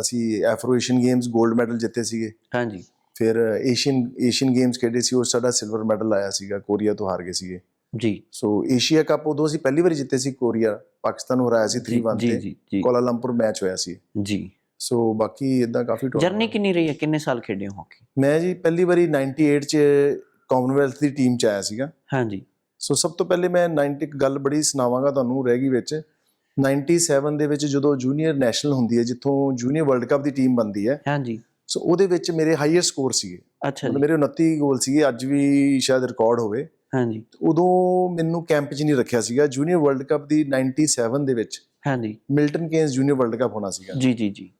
ਅਸੀਂ ਐਫਰੋ ਏਸ਼ੀਅਨ ਗੇਮਸ 골ਡ ਮੈਡਲ ਜਿੱਤੇ ਸੀਗੇ। ਹਾਂਜੀ। ਫਿਰ ਏਸ਼ੀਅਨ ਏਸ਼ੀਅਨ ਗੇਮਸ ਖੇਡੇ ਸੀ ਉਹ ਸਾਡਾ ਸਿਲਵਰ ਮੈਡਲ ਆਇਆ ਸੀਗਾ ਕੋਰੀਆ ਤੋਂ ਹਾਰ ਗਏ ਸੀਗੇ। ਜੀ। ਸੋ ਏਸ਼ੀਆ ਕੱਪ ਉਦੋਂ ਅਸੀਂ ਪਹਿਲੀ ਵਾਰੀ ਜਿੱਤੇ ਸੀ ਕੋਰੀਆ। ਪਾਕਿਸਤਾਨ ਨੂੰ ਹਰਾਇਆ ਸੀ 3-1 ਜੀ ਤੇ। ਜੀ ਜੀ। ਕੋਲਾਲੰਪੁਰ ਮੈਚ ਹੋਇਆ ਸੀ। ਜੀ। ਸੋ ਬਾਕੀ ਇਦਾਂ ਕਾਫੀ tournament ਜਰਨੀ ਕਿੰਨੀ ਰਹੀ ਹੈ? ਕਿੰਨੇ ਸਾਲ ਖੇਡੇ ਹੋ ਹਾਕੀ ਮੈਂ ਜੀ ਪਹਿਲੀ ਵਾਰੀ 98 ਚ ਕਾਮਨਵੈਲਥ ਦੀ ਟੀਮ ਚ ਆਇਆ ਸੀਗਾ। ਹਾਂਜੀ। ਸੋ ਸਭ ਤੋਂ ਪਹਿਲੇ ਮੈਂ 90 ਇੱਕ ਗੱਲ ਬੜੀ ਸੁਣਾਵਾਂਗਾ ਤੁਹਾਨੂੰ ਰਹਿ ਗਈ ਵਿੱਚ। 97 ਦੇ ਵਿੱਚ ਜਦੋਂ ਜੂਨੀਅਰ ਨੈਸ਼ਨਲ ਹੁੰਦੀ ਹੈ ਜਿੱਥੋਂ ਜੂਨੀਅਰ ਵਰਲਡ ਕੱਪ ਦੀ ਟੀਮ ਬਣਦੀ ਹੈ ਹਾਂਜੀ। ਸੋ ਉਹਦੇ ਵਿੱਚ ਮੇਰੇ ਹਾਈਐਸਟ ਸਕੋਰ ਸੀਗੇ। ਅੱਛਾ ਜੀ। ਮੇਰੇ 29 ਗੋਲ ਸੀਗੇ ਅੱਜ ਵੀ ਸ਼ਾਇਦ ਰਿਕਾਰਡ ਹੋਵੇ। ਹਾਂਜੀ। ਉਦੋਂ ਮੈਨੂੰ ਕੈਂਪ 'ਚ ਨਹੀਂ ਰੱਖਿਆ ਸੀਗਾ। ਜੂਨੀਅਰ ਵਰਲਡ ਕੱਪ ਦੀ 97 ਦੇ ਵਿੱਚ ਹਾਂਜੀ। Milton Keynes junior world cup ਹੋਣਾ ਸੀਗਾ। ਜੀ ਜੀ ਜੀ।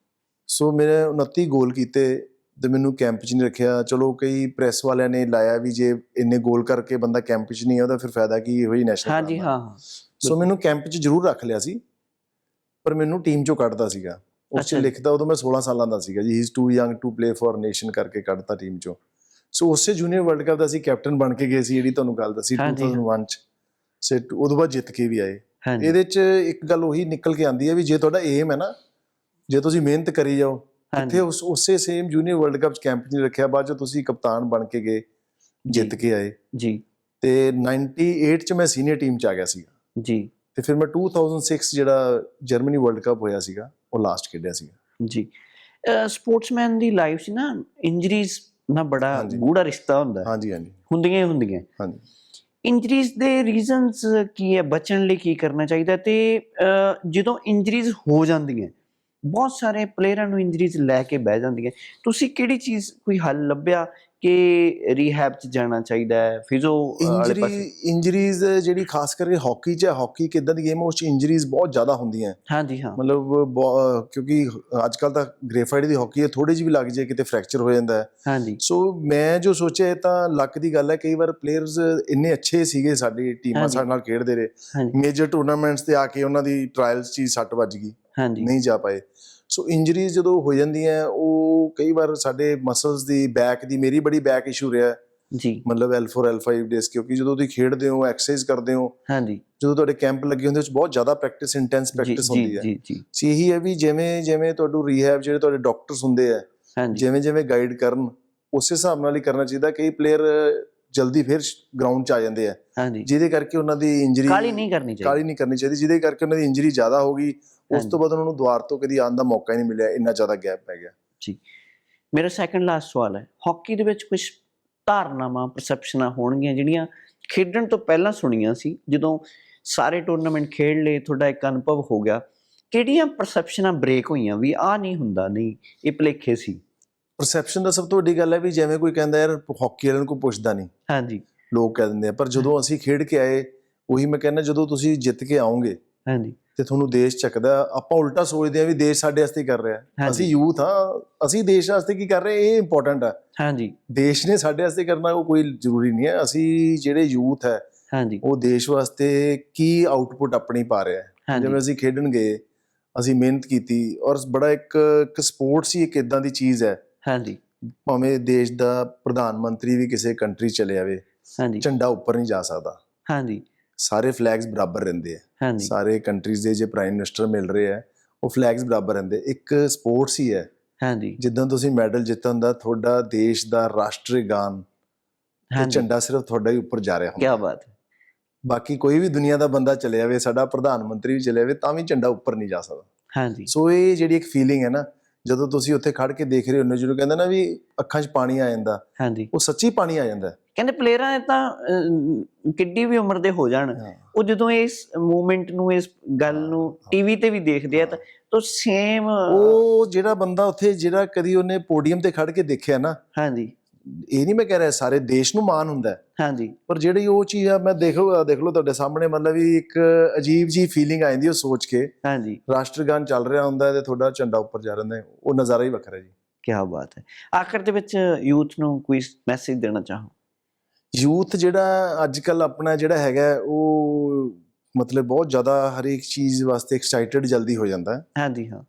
ਸੋ ਮੇਰੇ 29 ਗੋਲ ਕੀਤੇ। ਤੇ ਮੈਨੂੰ ਕੈਂਪ 'ਚ ਨਹੀਂ ਰੱਖਿਆ। ਚਲੋ ਕਈ ਪ੍ਰੈਸ ਵਾਲਿਆਂ ਨੇ ਲਾਇਆ ਵੀ ਜੇ ਇੰਨੇ ਗੋਲ ਕਰਕੇ ਬੰਦਾ ਕੈਂਪ 'ਚ ਨਹੀਂ ਆਉਂਦਾ ਫਿਰ ਫਾਇਦਾ ਕੀ? ਇਹੋ ਹੀ ਨੈਸ਼ਨਲ ਹਾਂਜੀ ਹਾਂ ਹਾਂ। ਸੋ ਮੈਨੂੰ ਕੈਂਪ 'ਚ ਜ਼ਰੂਰ ਰੱਖ ਲਿਆ ਸੀ ਪਰ ਮੈਨੂੰ ਟੀਮ 'ਚੋਂ ਕੱਢਦਾ ਸੀਗਾ। ਉਸ 'ਚ। ਲਿਖਦਾ ਉਦੋਂ ਮੈਂ 16 ਸਾਲਾਂ ਦਾ ਸੀਗਾ ਜੀ। He is too young to play for nation ਕਰਕੇ ਕੱਢਤਾ ਟੀਮ 'ਚੋਂ। ਸੋ ਉਸੇ ਜੂਨੀਅਰ ਵਰਲਡ ਕੱਪ ਦਾ ਅਸੀਂ ਕੈਪਟਨ ਬਣ ਕੇ ਗਏ ਸੀ ਜਿਹੜੀ ਤੁਹਾਨੂੰ ਗੱਲ ਦੱਸੀ ਹਾਂਜੀ। 2001 'ਚ। ਸੇ ਉਦੋਂ ਬਾਅਦ ਜਿੱਤ ਕੇ ਵੀ ਆਏ। ਇਹਦੇ 'ਚ ਇੱਕ ਗੱਲ ਉਹੀ ਨਿਕਲ ਕੇ ਆਂਦੀ ਹੈ ਵੀ ਜੇ ਤੁਹਾਡਾ ਏਮ ਹੈ ਨਾ ਜੇ ਤੁਸੀਂ ਮਿਹਨਤ ਕਰੀ ਜਾਓ ਇੱਥੇ ਉਸ ਉਸੇ ਸੇਮ ਜੂਨੀਅਰ ਵਰਲਡ ਕੱਪ 'ਚ ਕੈਂਪ ਨਹੀਂ ਰੱਖਿਆ ਬਾਅਦ 'ਚ ਤੁਸੀਂ ਕਪਤਾਨ ਬਣ ਕੇ ਗਏ ਜਿੱਤ ਕੇ ਆਏ। ਜੀ। ਤੇ 98 'ਚ ਮੈਂ ਸੀਨੀਅਰ ਟੀਮ 'ਚ ਆ ਗਿਆ ਸੀਗਾ। ਜੀ। ਤੇ ਫਿਰ ਮੈਂ 2006 ਜਿਹੜਾ ਜਰਮਨੀ ਵਰਲਡ ਕੱਪ ਹੋਇਆ ਸੀਗਾ ਉਹ ਲਾਸਟ ਖੇਡਿਆ ਸੀਗਾ। ਜੀ। ਸਪੋਰਟਸਮੈਨ ਦੀ ਲਾਈਫ 'ਚ ਨਾ ਇੰਜਰੀਜ਼ ਨਾਲ ਬੜਾ। ਗੂੜਾ ਰਿਸ਼ਤਾ ਹੁੰਦਾ। ਹੈ ਹਾਂਜੀ ਹਾਂਜੀ। ਹੁੰਦੀਆਂ ਹੀ ਹੁੰਦੀਆਂ। ਹਾਂਜੀ। ਇੰਜਰੀਜ਼ ਦੇ ਰੀਜ਼ਨਸ ਕੀ ਹੈ? ਬਚਣ ਲਈ ਕੀ ਕਰਨਾ ਚਾਹੀਦਾ? ਤੇ ਜਦੋਂ ਇੰਜਰੀਜ਼ ਹੋ ਜਾਂਦੀਆਂ ਬਹੁਤ ਸਾਰੇ ਪਲੇਅਰਾਂ ਨੂੰ ਇੰਜਰੀਜ਼ ਲੈ ਕੇ ਬਹਿ ਜਾਂਦੀਆਂ। ਤੁਸੀਂ ਕਿਹੜੀ ਚੀਜ਼ ਕੋਈ ਹੱਲ ਲੱਭਿਆ ਕਿ ਰੀਹੈਬ 'ਚ ਜਾਣਾ ਚਾਹੀਦਾ ਹੈ? ਫਿਜ਼ੋ ਇੰਜਰੀ ਇੰਜਰੀਜ਼ ਜਿਹੜੀ ਖਾਸ ਕਰਕੇ ਹਾਕੀ 'ਚ ਹਾਕੀ ਕਿਦਾਂ ਦੀ ਗੇਮ ਹੈ ਉਸ 'ਚ ਇੰਜਰੀਜ਼ ਬਹੁਤ ਜ਼ਿਆਦਾ ਹੁੰਦੀਆਂ। ਹਾਂਜੀ ਹਾਂ। ਮਤਲਬ ਕਿਉਂਕਿ ਅੱਜ ਕੱਲ ਤਾਂ ਗ੍ਰੇਫਾਈਟ ਦੀ ਹਾਕੀ ਹੈ ਥੋੜੀ ਜਿਹੀ ਵੀ ਲੱਗ ਜਾਏ ਕਿਤੇ ਫ੍ਰੈਕਚਰ ਹੋ ਜਾਂਦਾ ਹੈ। ਹਾਂਜੀ। ਸੋ ਮੈਂ ਜੋ ਸੋਚਿਆ ਤਾਂ ਲੱਕ ਦੀ ਗੱਲ ਹੈ ਕਈ ਵਾਰ ਪਲੇਅਰਸ ਇੰਨੇ ਅੱਛੇ ਸੀਗੇ ਸਾਡੀ ਟੀਮਾਂ। ਸਾਡੇ ਨਾਲ ਖੇਡਦੇ ਰਹੇ। ਮੇਜਰ ਟੂਰਨਾਮੈਂਟਸ ਤੇ ਆ ਕੇ ਉਹਨਾਂ ਦੀ ਟ੍ਰਾਇਲਸ 'ਚ ਸੱਟ ਵੱਜ ਗਈ। ਹਾਂਜੀ। ਨਹੀਂ ਜਾ ਪਾਏ। ਸੋ ਇੰਜਰੀਜ਼ ਜਦੋਂ ਹੋ ਜਾਂਦੀਆਂ ਉਹ ਕਈ ਵਾਰ ਸਾਡੇ ਮਸਲਸ ਦੀ ਬੈਕ ਦੀ ਮੇਰੀ ਬੜੀ ਬੈਕ ਇਸ਼ੂ ਰਿਹਾ ਜੀ। ਮਤਲਬ L4 L5 ਡੇਸ ਕਿਉਂਕਿ ਜਦੋਂ ਤੁਸੀਂ ਖੇਡਦੇ ਹੋ ਐਕਸਰਸਾਈਜ਼ ਕਰਦੇ ਹੋ ਹਾਂਜੀ। ਜਦੋਂ ਤੁਹਾਡੇ ਕੈਂਪ ਲੱਗੇ ਹੁੰਦੇ ਉਸ 'ਚ ਬਹੁਤ ਜ਼ਿਆਦਾ ਪ੍ਰੈਕਟਿਸ ਇੰਟੈਂਸ ਪ੍ਰੈਕਟਿਸ ਹੁੰਦੀ ਹੈ। ਜੀ ਜੀ। ਸੀ ਇਹੀ ਹੈ ਵੀ ਜਿਵੇਂ ਜਿਵੇਂ ਤੁਹਾਨੂੰ ਰੀਹੈਬ ਜਿਹੜੇ ਤੁਹਾਡੇ ਡਾਕਟਰਸ ਹੁੰਦੇ ਆ ਹਾਂਜੀ। ਜਿਵੇਂ ਜਿਵੇਂ ਗਾਈਡ ਕਰਨ ਉਸੇ ਹਿਸਾਬ ਨਾਲ ਹੀ ਕਰਨਾ ਚਾਹੀਦਾ ਕਈ ਪਲੇਅਰ ਜਲਦੀ ਫਿਰ ਗਰਾਊਂਡ 'ਚ ਆ ਜਾਂਦੇ ਆ। ਹਾਂਜੀ। ਜਿਹਦੇ ਕਰਕੇ ਉਹਨਾਂ ਦੀ ਇੰਜਰੀ ਕਾਲੀ ਨਹੀਂ ਕਰਨੀ ਚਾਹੀਦੀ। ਕਾਲੀ ਨਹੀਂ ਕਰਨੀ ਚਾਹੀਦੀ। ਜਿਹਦੇ ਕਰਕੇ ਉਹਨਾਂ ਦੀ ਇੰਜਰੀ ਜ਼ਿਆਦਾ ਹੋ ਗਈ ਉਸ। ਤੋਂ ਬਾਅਦ ਉਹਨਾਂ ਨੂੰ ਦੁਆਰ ਤੋਂ ਕਦੀ ਆਉਣ ਦਾ ਮੌਕਾ ਹੀ ਨਹੀਂ ਮਿਲਿਆ ਇੰਨਾ ਜ਼ਿਆਦਾ ਗੈਪ ਪੈ ਗਿਆ। ਮੇਰਾ ਸੈਕੰਡ ਲਾਸਟ ਸਵਾਲ ਹੈ। ਹਾਕੀ ਦੇ ਵਿੱਚ ਕੁਝ ਧਾਰਨਾਵਾਂ ਪਰਸੈਪਸ਼ਨਾਂ ਹੋਣਗੀਆਂ ਜਿਹੜੀਆਂ ਖੇਡਣ ਤੋਂ ਪਹਿਲਾਂ ਸੁਣੀਆਂ ਸੀ ਜਦੋਂ ਸਾਰੇ ਟੂਰਨਾਮੈਂਟ ਖੇਡ ਲਏ ਤੁਹਾਡਾ ਇੱਕ ਅਨੁਭਵ ਹੋ ਗਿਆ। ਕਿਹੜੀਆਂ ਪਰਸੈਪਸ਼ਨਾਂ ਬ੍ਰੇਕ ਹੋਈਆਂ ਵੀ ਆ ਨਹੀਂ ਹੁੰਦਾ ਨਹੀਂ ਇਹ ਭੁਲੇਖੇ ਸੀ? ਪਰਸੈਪਸ਼ਨ ਦਾ ਸਭ ਤੋਂ ਵੱਡੀ ਗੱਲ ਹੈ ਵੀ ਜਿਵੇਂ ਕੋਈ ਕਹਿੰਦਾ ਯਾਰ ਹਾਕੀ ਵਾਲਿਆਂ ਨੂੰ ਕੋਈ ਪੁੱਛਦਾ ਨਹੀਂ। ਹਾਂਜੀ। ਲੋਕ ਕਹਿ ਦਿੰਦੇ ਆ ਪਰ ਜਦੋਂ ਅਸੀਂ ਖੇਡ ਕੇ ਆਏ ਉਹੀ ਮੈਂ ਕਹਿੰਦਾ ਜਦੋਂ ਤੁਸੀਂ ਜਿੱਤ ਕੇ ਆਓਗੇ ਹਾਂਜੀ। ਤੇ ਤੁਹਾਨੂੰ ਦੇਸ਼ ਚੱਕਦਾ ਆਪਾਂ ਉਲਟਾ ਸੋਚਦੇ ਆ ਵੀ ਦੇਸ਼ ਸਾਡੇ ਵਾਸਤੇ ਕਰ ਰਿਹਾ। ਅਸੀਂ ਯੂਥ ਹਾਂ ਅਸੀਂ ਦੇਸ਼ ਵਾਸਤੇ ਕੀ ਕਰ ਰਹੇ ਇਹ ਇੰਪੋਰਟੈਂਟ ਹੈ ਹਾਂਜੀ। ਦੇਸ਼ ਨੇ ਸਾਡੇ ਵਾਸਤੇ ਕਰਨਾ ਉਹ ਕੋਈ ਜ਼ਰੂਰੀ ਨਹੀਂ ਹੈ। ਅਸੀਂ ਜਿਹੜੇ ਯੂਥ ਹੈ ਹਾਂਜੀ। ਉਹ ਦੇਸ਼ ਵਾਸਤੇ ਕੀ ਆਊਟਪੁੱਟ ਆਪਣੀ ਪਾ ਰਿਹਾ ਹੈ? ਜਿਵੇਂ ਅਸੀਂ ਖੇਡਣ ਗਏ ਅਸੀਂ ਮਿਹਨਤ ਕੀਤੀ ਔਰ ਬੜਾ ਇੱਕ ਇੱਕ ਸਪੋਰਟਸ ਹੀ ਇੱਕ ਇਦਾਂ ਦੀ ਚੀਜ਼ ਹੈ। ਹਾਂਜੀ। ਭਾਵੇਂ ਦੇਸ਼ ਦਾ ਪ੍ਰਧਾਨ ਮੰਤਰੀ ਵੀ ਕਿਸੇ ਕੰਟਰੀ ਚਲੇ ਜਾਵੇ ਹਾਂਜੀ। ਝੰਡਾ ਉੱਪਰ ਨਹੀਂ ਜਾ ਸਕਦਾ। ਹਾਂਜੀ। ਸਾਰੇ ਫਲੈਗਸ ਬਰਾਬਰ ਰਹਿੰਦੇ ਆ। ਹਾਂਜੀ। ਸਾਰੇ ਕੰਟਰੀਜ਼ ਦੇ ਜੇ ਪ੍ਰਾਈਮ ਮਿਨਿਸਟਰ ਮਿਲ ਰਹੇ ਆ ਉਹ ਫਲੈਗਸ ਬਰਾਬਰ ਰਹਿੰਦੇ। ਇੱਕ ਸਪੋਰਟਸ ਹੀ ਹੈ। ਹਾਂਜੀ। ਜਿੱਦਾਂ ਤੁਸੀਂ ਮੈਡਲ ਜਿੱਤਣ ਦਾ ਤੁਹਾਡਾ ਦੇਸ਼ ਦਾ ਰਾਸ਼ਟਰੀ ਗਾਨ ਤੇ ਹਾਂਜੀ। ਝੰਡਾ ਸਿਰਫ ਤੁਹਾਡਾ ਹੀ ਉੱਪਰ ਜਾ ਰਿਹਾ ਕੀ ਹੁੰਦਾ ਬਾਤ ਹੈ। ਬਾਕੀ ਕੋਈ ਵੀ ਦੁਨੀਆ ਦਾ ਬੰਦਾ ਚਲੇ ਜਾਵੇ ਸਾਡਾ ਪ੍ਰਧਾਨ ਮੰਤਰੀ ਵੀ ਚਲੇ ਜਾਵੇ ਤਾਂ ਵੀ ਝੰਡਾ ਉੱਪਰ ਨਹੀਂ ਜਾ ਸਕਦਾ। ਹਾਂਜੀ। ਸੋ ਇਹ ਜਿਹੜੀ ਇੱਕ ਫੀਲਿੰਗ ਹੈ ਨਾ ਜਦੋਂ ਤੁਸੀਂ ਉੱਥੇ ਖੜ ਕੇ ਦੇਖ ਰਹੇ ਹੋ ਜਿਹਨੂੰ ਕਹਿੰਦੇ ਨਾ ਵੀ ਅੱਖਾਂ 'ਚ ਪਾਣੀ ਆ ਜਾਂਦਾ ਹਾਂਜੀ। ਉਹ ਸੱਚੀ ਪਾਣੀ ਆ ਜਾਂਦਾ। ਕਹਿੰਦੇ ਪਲੇਅਰਾਂ ਨੇ ਤਾਂ ਕਿੱਡੀ ਵੀ ਉਮਰ ਦੇ ਹੋ ਜਾਣ। ਉਹ ਜਦੋਂ ਇਸ ਮੂਵਮੈਂਟ ਨੂੰ ਇਸ ਗੱਲ ਨੂੰ ਟੀਵੀ ਤੇ ਵੀ ਦੇਖਦੇ ਆ ਤਾਂ ਤਾਂ ਸੇਮ ਉਹ ਜਿਹੜਾ ਬੰਦਾ ਉੱਥੇ ਜਿਹੜਾ ਕਦੀ ਉਹਨੇ ਪੋਡੀਅਮ ਤੇ ਖੜ ਕੇ ਦੇਖਿਆ ਨਾ ਹਾਂਜੀ। ਇਹ ਨਹੀਂ ਮੈਂ ਕਹਿ ਰਿਹਾ ਸਾਰੇ ਦੇਸ਼ ਨੂੰ ਮਾਣ ਹੁੰਦਾ ਹੈ, ਹਾਂਜੀ। ਪਰ ਜਿਹੜੀ ਉਹ ਚੀਜ਼ ਆ ਮੈਂ ਦੇਖੋ ਦੇਖ ਲਓ ਤੁਹਾਡੇ ਸਾਹਮਣੇ ਮਤਲਬ ਵੀ ਇੱਕ ਅਜੀਬ ਜੀ ਫੀਲਿੰਗ ਆ ਜਾਂਦੀ ਉਹ ਸੋਚ ਕੇ। ਹਾਂਜੀ। ਰਾਸ਼ਟਰਗਾਨ ਚੱਲ ਰਿਹਾ ਹੁੰਦਾ ਤੇ ਤੁਹਾਡਾ ਝੰਡਾ ਉੱਪਰ ਜਾ ਰਿਹਾ ਉਹ ਨਜ਼ਾਰਾ ਹੀ ਵੱਖਰਾ ਜੀ। ਕੀ ਬਾਤ ਹੈ। ਆਖਰ ਦੇ ਵਿੱਚ ਯੂਥ ਨੂੰ ਕੋਈ ਮੈਸੇਜ ਦੇਣਾ ਚਾਹੋ? ਯੂਥ ਜਿਹੜਾ ਅੱਜ ਕੱਲ ਆਪਣਾ ਜਿਹੜਾ ਹੈਗਾ ਉਹ ਮਤਲਬ ਬਹੁਤ ਜ਼ਿਆਦਾ ਹਰੇਕ ਚੀਜ਼ ਵਾਸਤੇ ਐਕਸਾਈਟਡ ਜਲਦੀ ਹੋ ਜਾਂਦਾ ਹੈ। ਹਾਂਜੀ ਹਾਂ।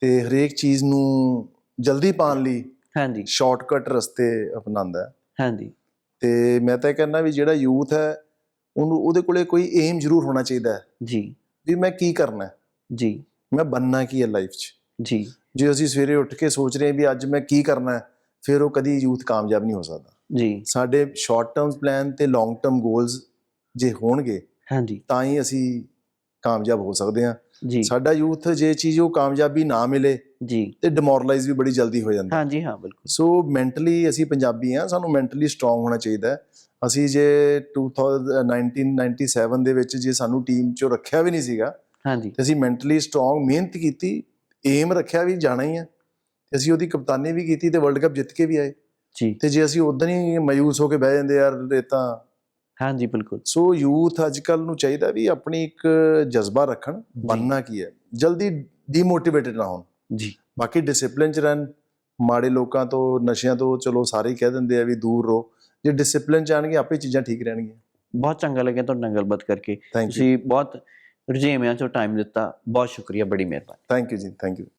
ਤੇ ਹਰੇਕ ਚੀਜ਼ ਨੂੰ ਜਲਦੀ ਪਾਉਣ ਲਈ ਹਾਂਜੀ। ਸ਼ਾਰਟਕਟ ਰਸਤੇ ਅਪਣਾਉਂਦਾ ਹੈ। ਹਾਂਜੀ। ਤੇ ਮੈਂ ਤਾਂ ਇਹ ਕਹਿੰਦਾ ਵੀ ਜਿਹੜਾ ਯੂਥ ਹੈ ਉਹਨੂੰ ਉਹਦੇ ਕੋਲੇ ਕੋਈ ਏਮ ਜ਼ਰੂਰ ਹੋਣਾ ਚਾਹੀਦਾ ਹੈ। ਜੀ। ਵੀ ਮੈਂ ਕੀ ਕਰਨਾ ਹੈ? ਜੀ। ਮੈਂ ਬੰਨਾ ਕੀ ਹੈ ਲਾਈਫ 'ਚ? ਜੀ। ਜੇ ਅਸੀਂ ਸਵੇਰੇ ਉੱਠ ਕੇ ਸੋਚ ਰਹੇ ਹਾਂ ਵੀ ਅੱਜ ਮੈਂ ਕੀ ਕਰਨਾ ਹੈ ਫਿਰ ਉਹ ਕਦੀ ਯੂਥ ਕਾਮਯਾਬ ਨਹੀਂ ਹੋ ਸਕਦਾ। ਜੀ। ਸਾਡੇ ਸ਼ਾਰਟ ਟਰਮ ਪਲਾਨ ਤੇ ਲੌਂਗ ਟਰਮ ਗੋਲਸ ਜੇ ਹੋਣਗੇ ਹਾਂਜੀ। ਤਾਂ ਹੀ ਅਸੀਂ ਕਾਮਯਾਬ ਹੋ ਸਕਦੇ ਹਾਂ। ਜੀ। ਸਾਡਾ ਯੂਥ ਜੇ ਚੀਜ਼ ਉਹ ਕਾਮਯਾਬੀ ਨਾ ਮਿਲੇ ਜੀ। ਤੇ ਡਿਮੋਰਲਾਈਜ਼ ਵੀ ਬੜੀ ਜਲਦੀ ਹੋ ਜਾਂਦਾ। ਹਾਂਜੀ ਹਾਂ ਬਿਲਕੁਲ। ਸੋ ਮੈਂਟਲੀ ਅਸੀਂ ਪੰਜਾਬੀ ਆ ਸਾਨੂੰ ਮੈਂਟਲੀ ਸਟਰੋਂਗ ਹੋਣਾ ਚਾਹੀਦਾ। ਅਸੀਂ ਜੇ 2019-97 ਦੇ ਵਿੱਚ ਜੇ ਸਾਨੂੰ ਟੀਮ 'ਚੋਂ ਰੱਖਿਆ ਵੀ ਨਹੀਂ ਸੀਗਾ ਹਾਂਜੀ। ਤੇ ਅਸੀਂ ਮੈਂਟਲੀ ਸਟਰੋਂਗ ਮਿਹਨਤ ਕੀਤੀ ਏਮ ਰੱਖਿਆ ਵੀ ਜਾਣਾ ਹੀ ਆ ਤੇ ਅਸੀਂ ਉਹਦੀ ਕਪਤਾਨੀ ਵੀ ਕੀਤੀ ਤੇ ਵਰਲਡ ਕੱਪ ਜਿੱਤ ਕੇ ਵੀ ਆਏ। ਜੀ। ਤੇ ਜੇ ਅਸੀਂ ਉਦੋਂ ਹੀ ਮਾਯੂਸ ਹੋ ਕੇ ਬਹਿ ਜਾਂਦੇ ਯਾਰ ਇਹ ਤਾਂ ਹਾਂਜੀ ਬਿਲਕੁਲ। ਸੋ ਯੂਥ ਅੱਜ ਕੱਲ ਨੂੰ ਚਾਹੀਦਾ ਵੀ ਆਪਣੀ ਇੱਕ ਜਜ਼ਬਾ ਰੱਖਣ ਬੰਨਾ ਕੀ ਹੈ। ਜਲਦੀ ਡੀਮੋਟੀਵੇਟਡ ਨਾ ਹੋਣ। ਜੀ। ਬਾਕੀ ਡਿਸਪਲਿਨ ਚ ਰਹਿਣ ਮਾੜੇ ਲੋਕਾਂ ਤੋਂ ਨਸ਼ਿਆਂ ਤੋਂ ਚਲੋ ਸਾਰੇ ਹੀ ਕਹਿ ਦਿੰਦੇ ਆ ਵੀ ਦੂਰ ਰਹੋ। ਜੇ ਡਿਸਪਲਿਨ ਚ ਆਣਗੇ ਆਪੇ ਚੀਜ਼ਾਂ ਠੀਕ ਰਹਿਣਗੀਆਂ। ਬਹੁਤ ਚੰਗਾ ਲੱਗਿਆ ਤੁਹਾਡੇ ਨਾਲ ਗੱਲਬਾਤ ਕਰਕੇ। ਤੁਸੀਂ ਬਹੁਤ ਰੁਝੇਵਿਆਂ ਚੋਂ ਟਾਈਮ ਦਿੱਤਾ। ਬਹੁਤ ਸ਼ੁਕਰੀਆ ਬੜੀ ਮਿਹਰਬਾਨੀ। ਥੈਂਕ ਯੂ ਜੀ ਥੈਂਕ ਯੂ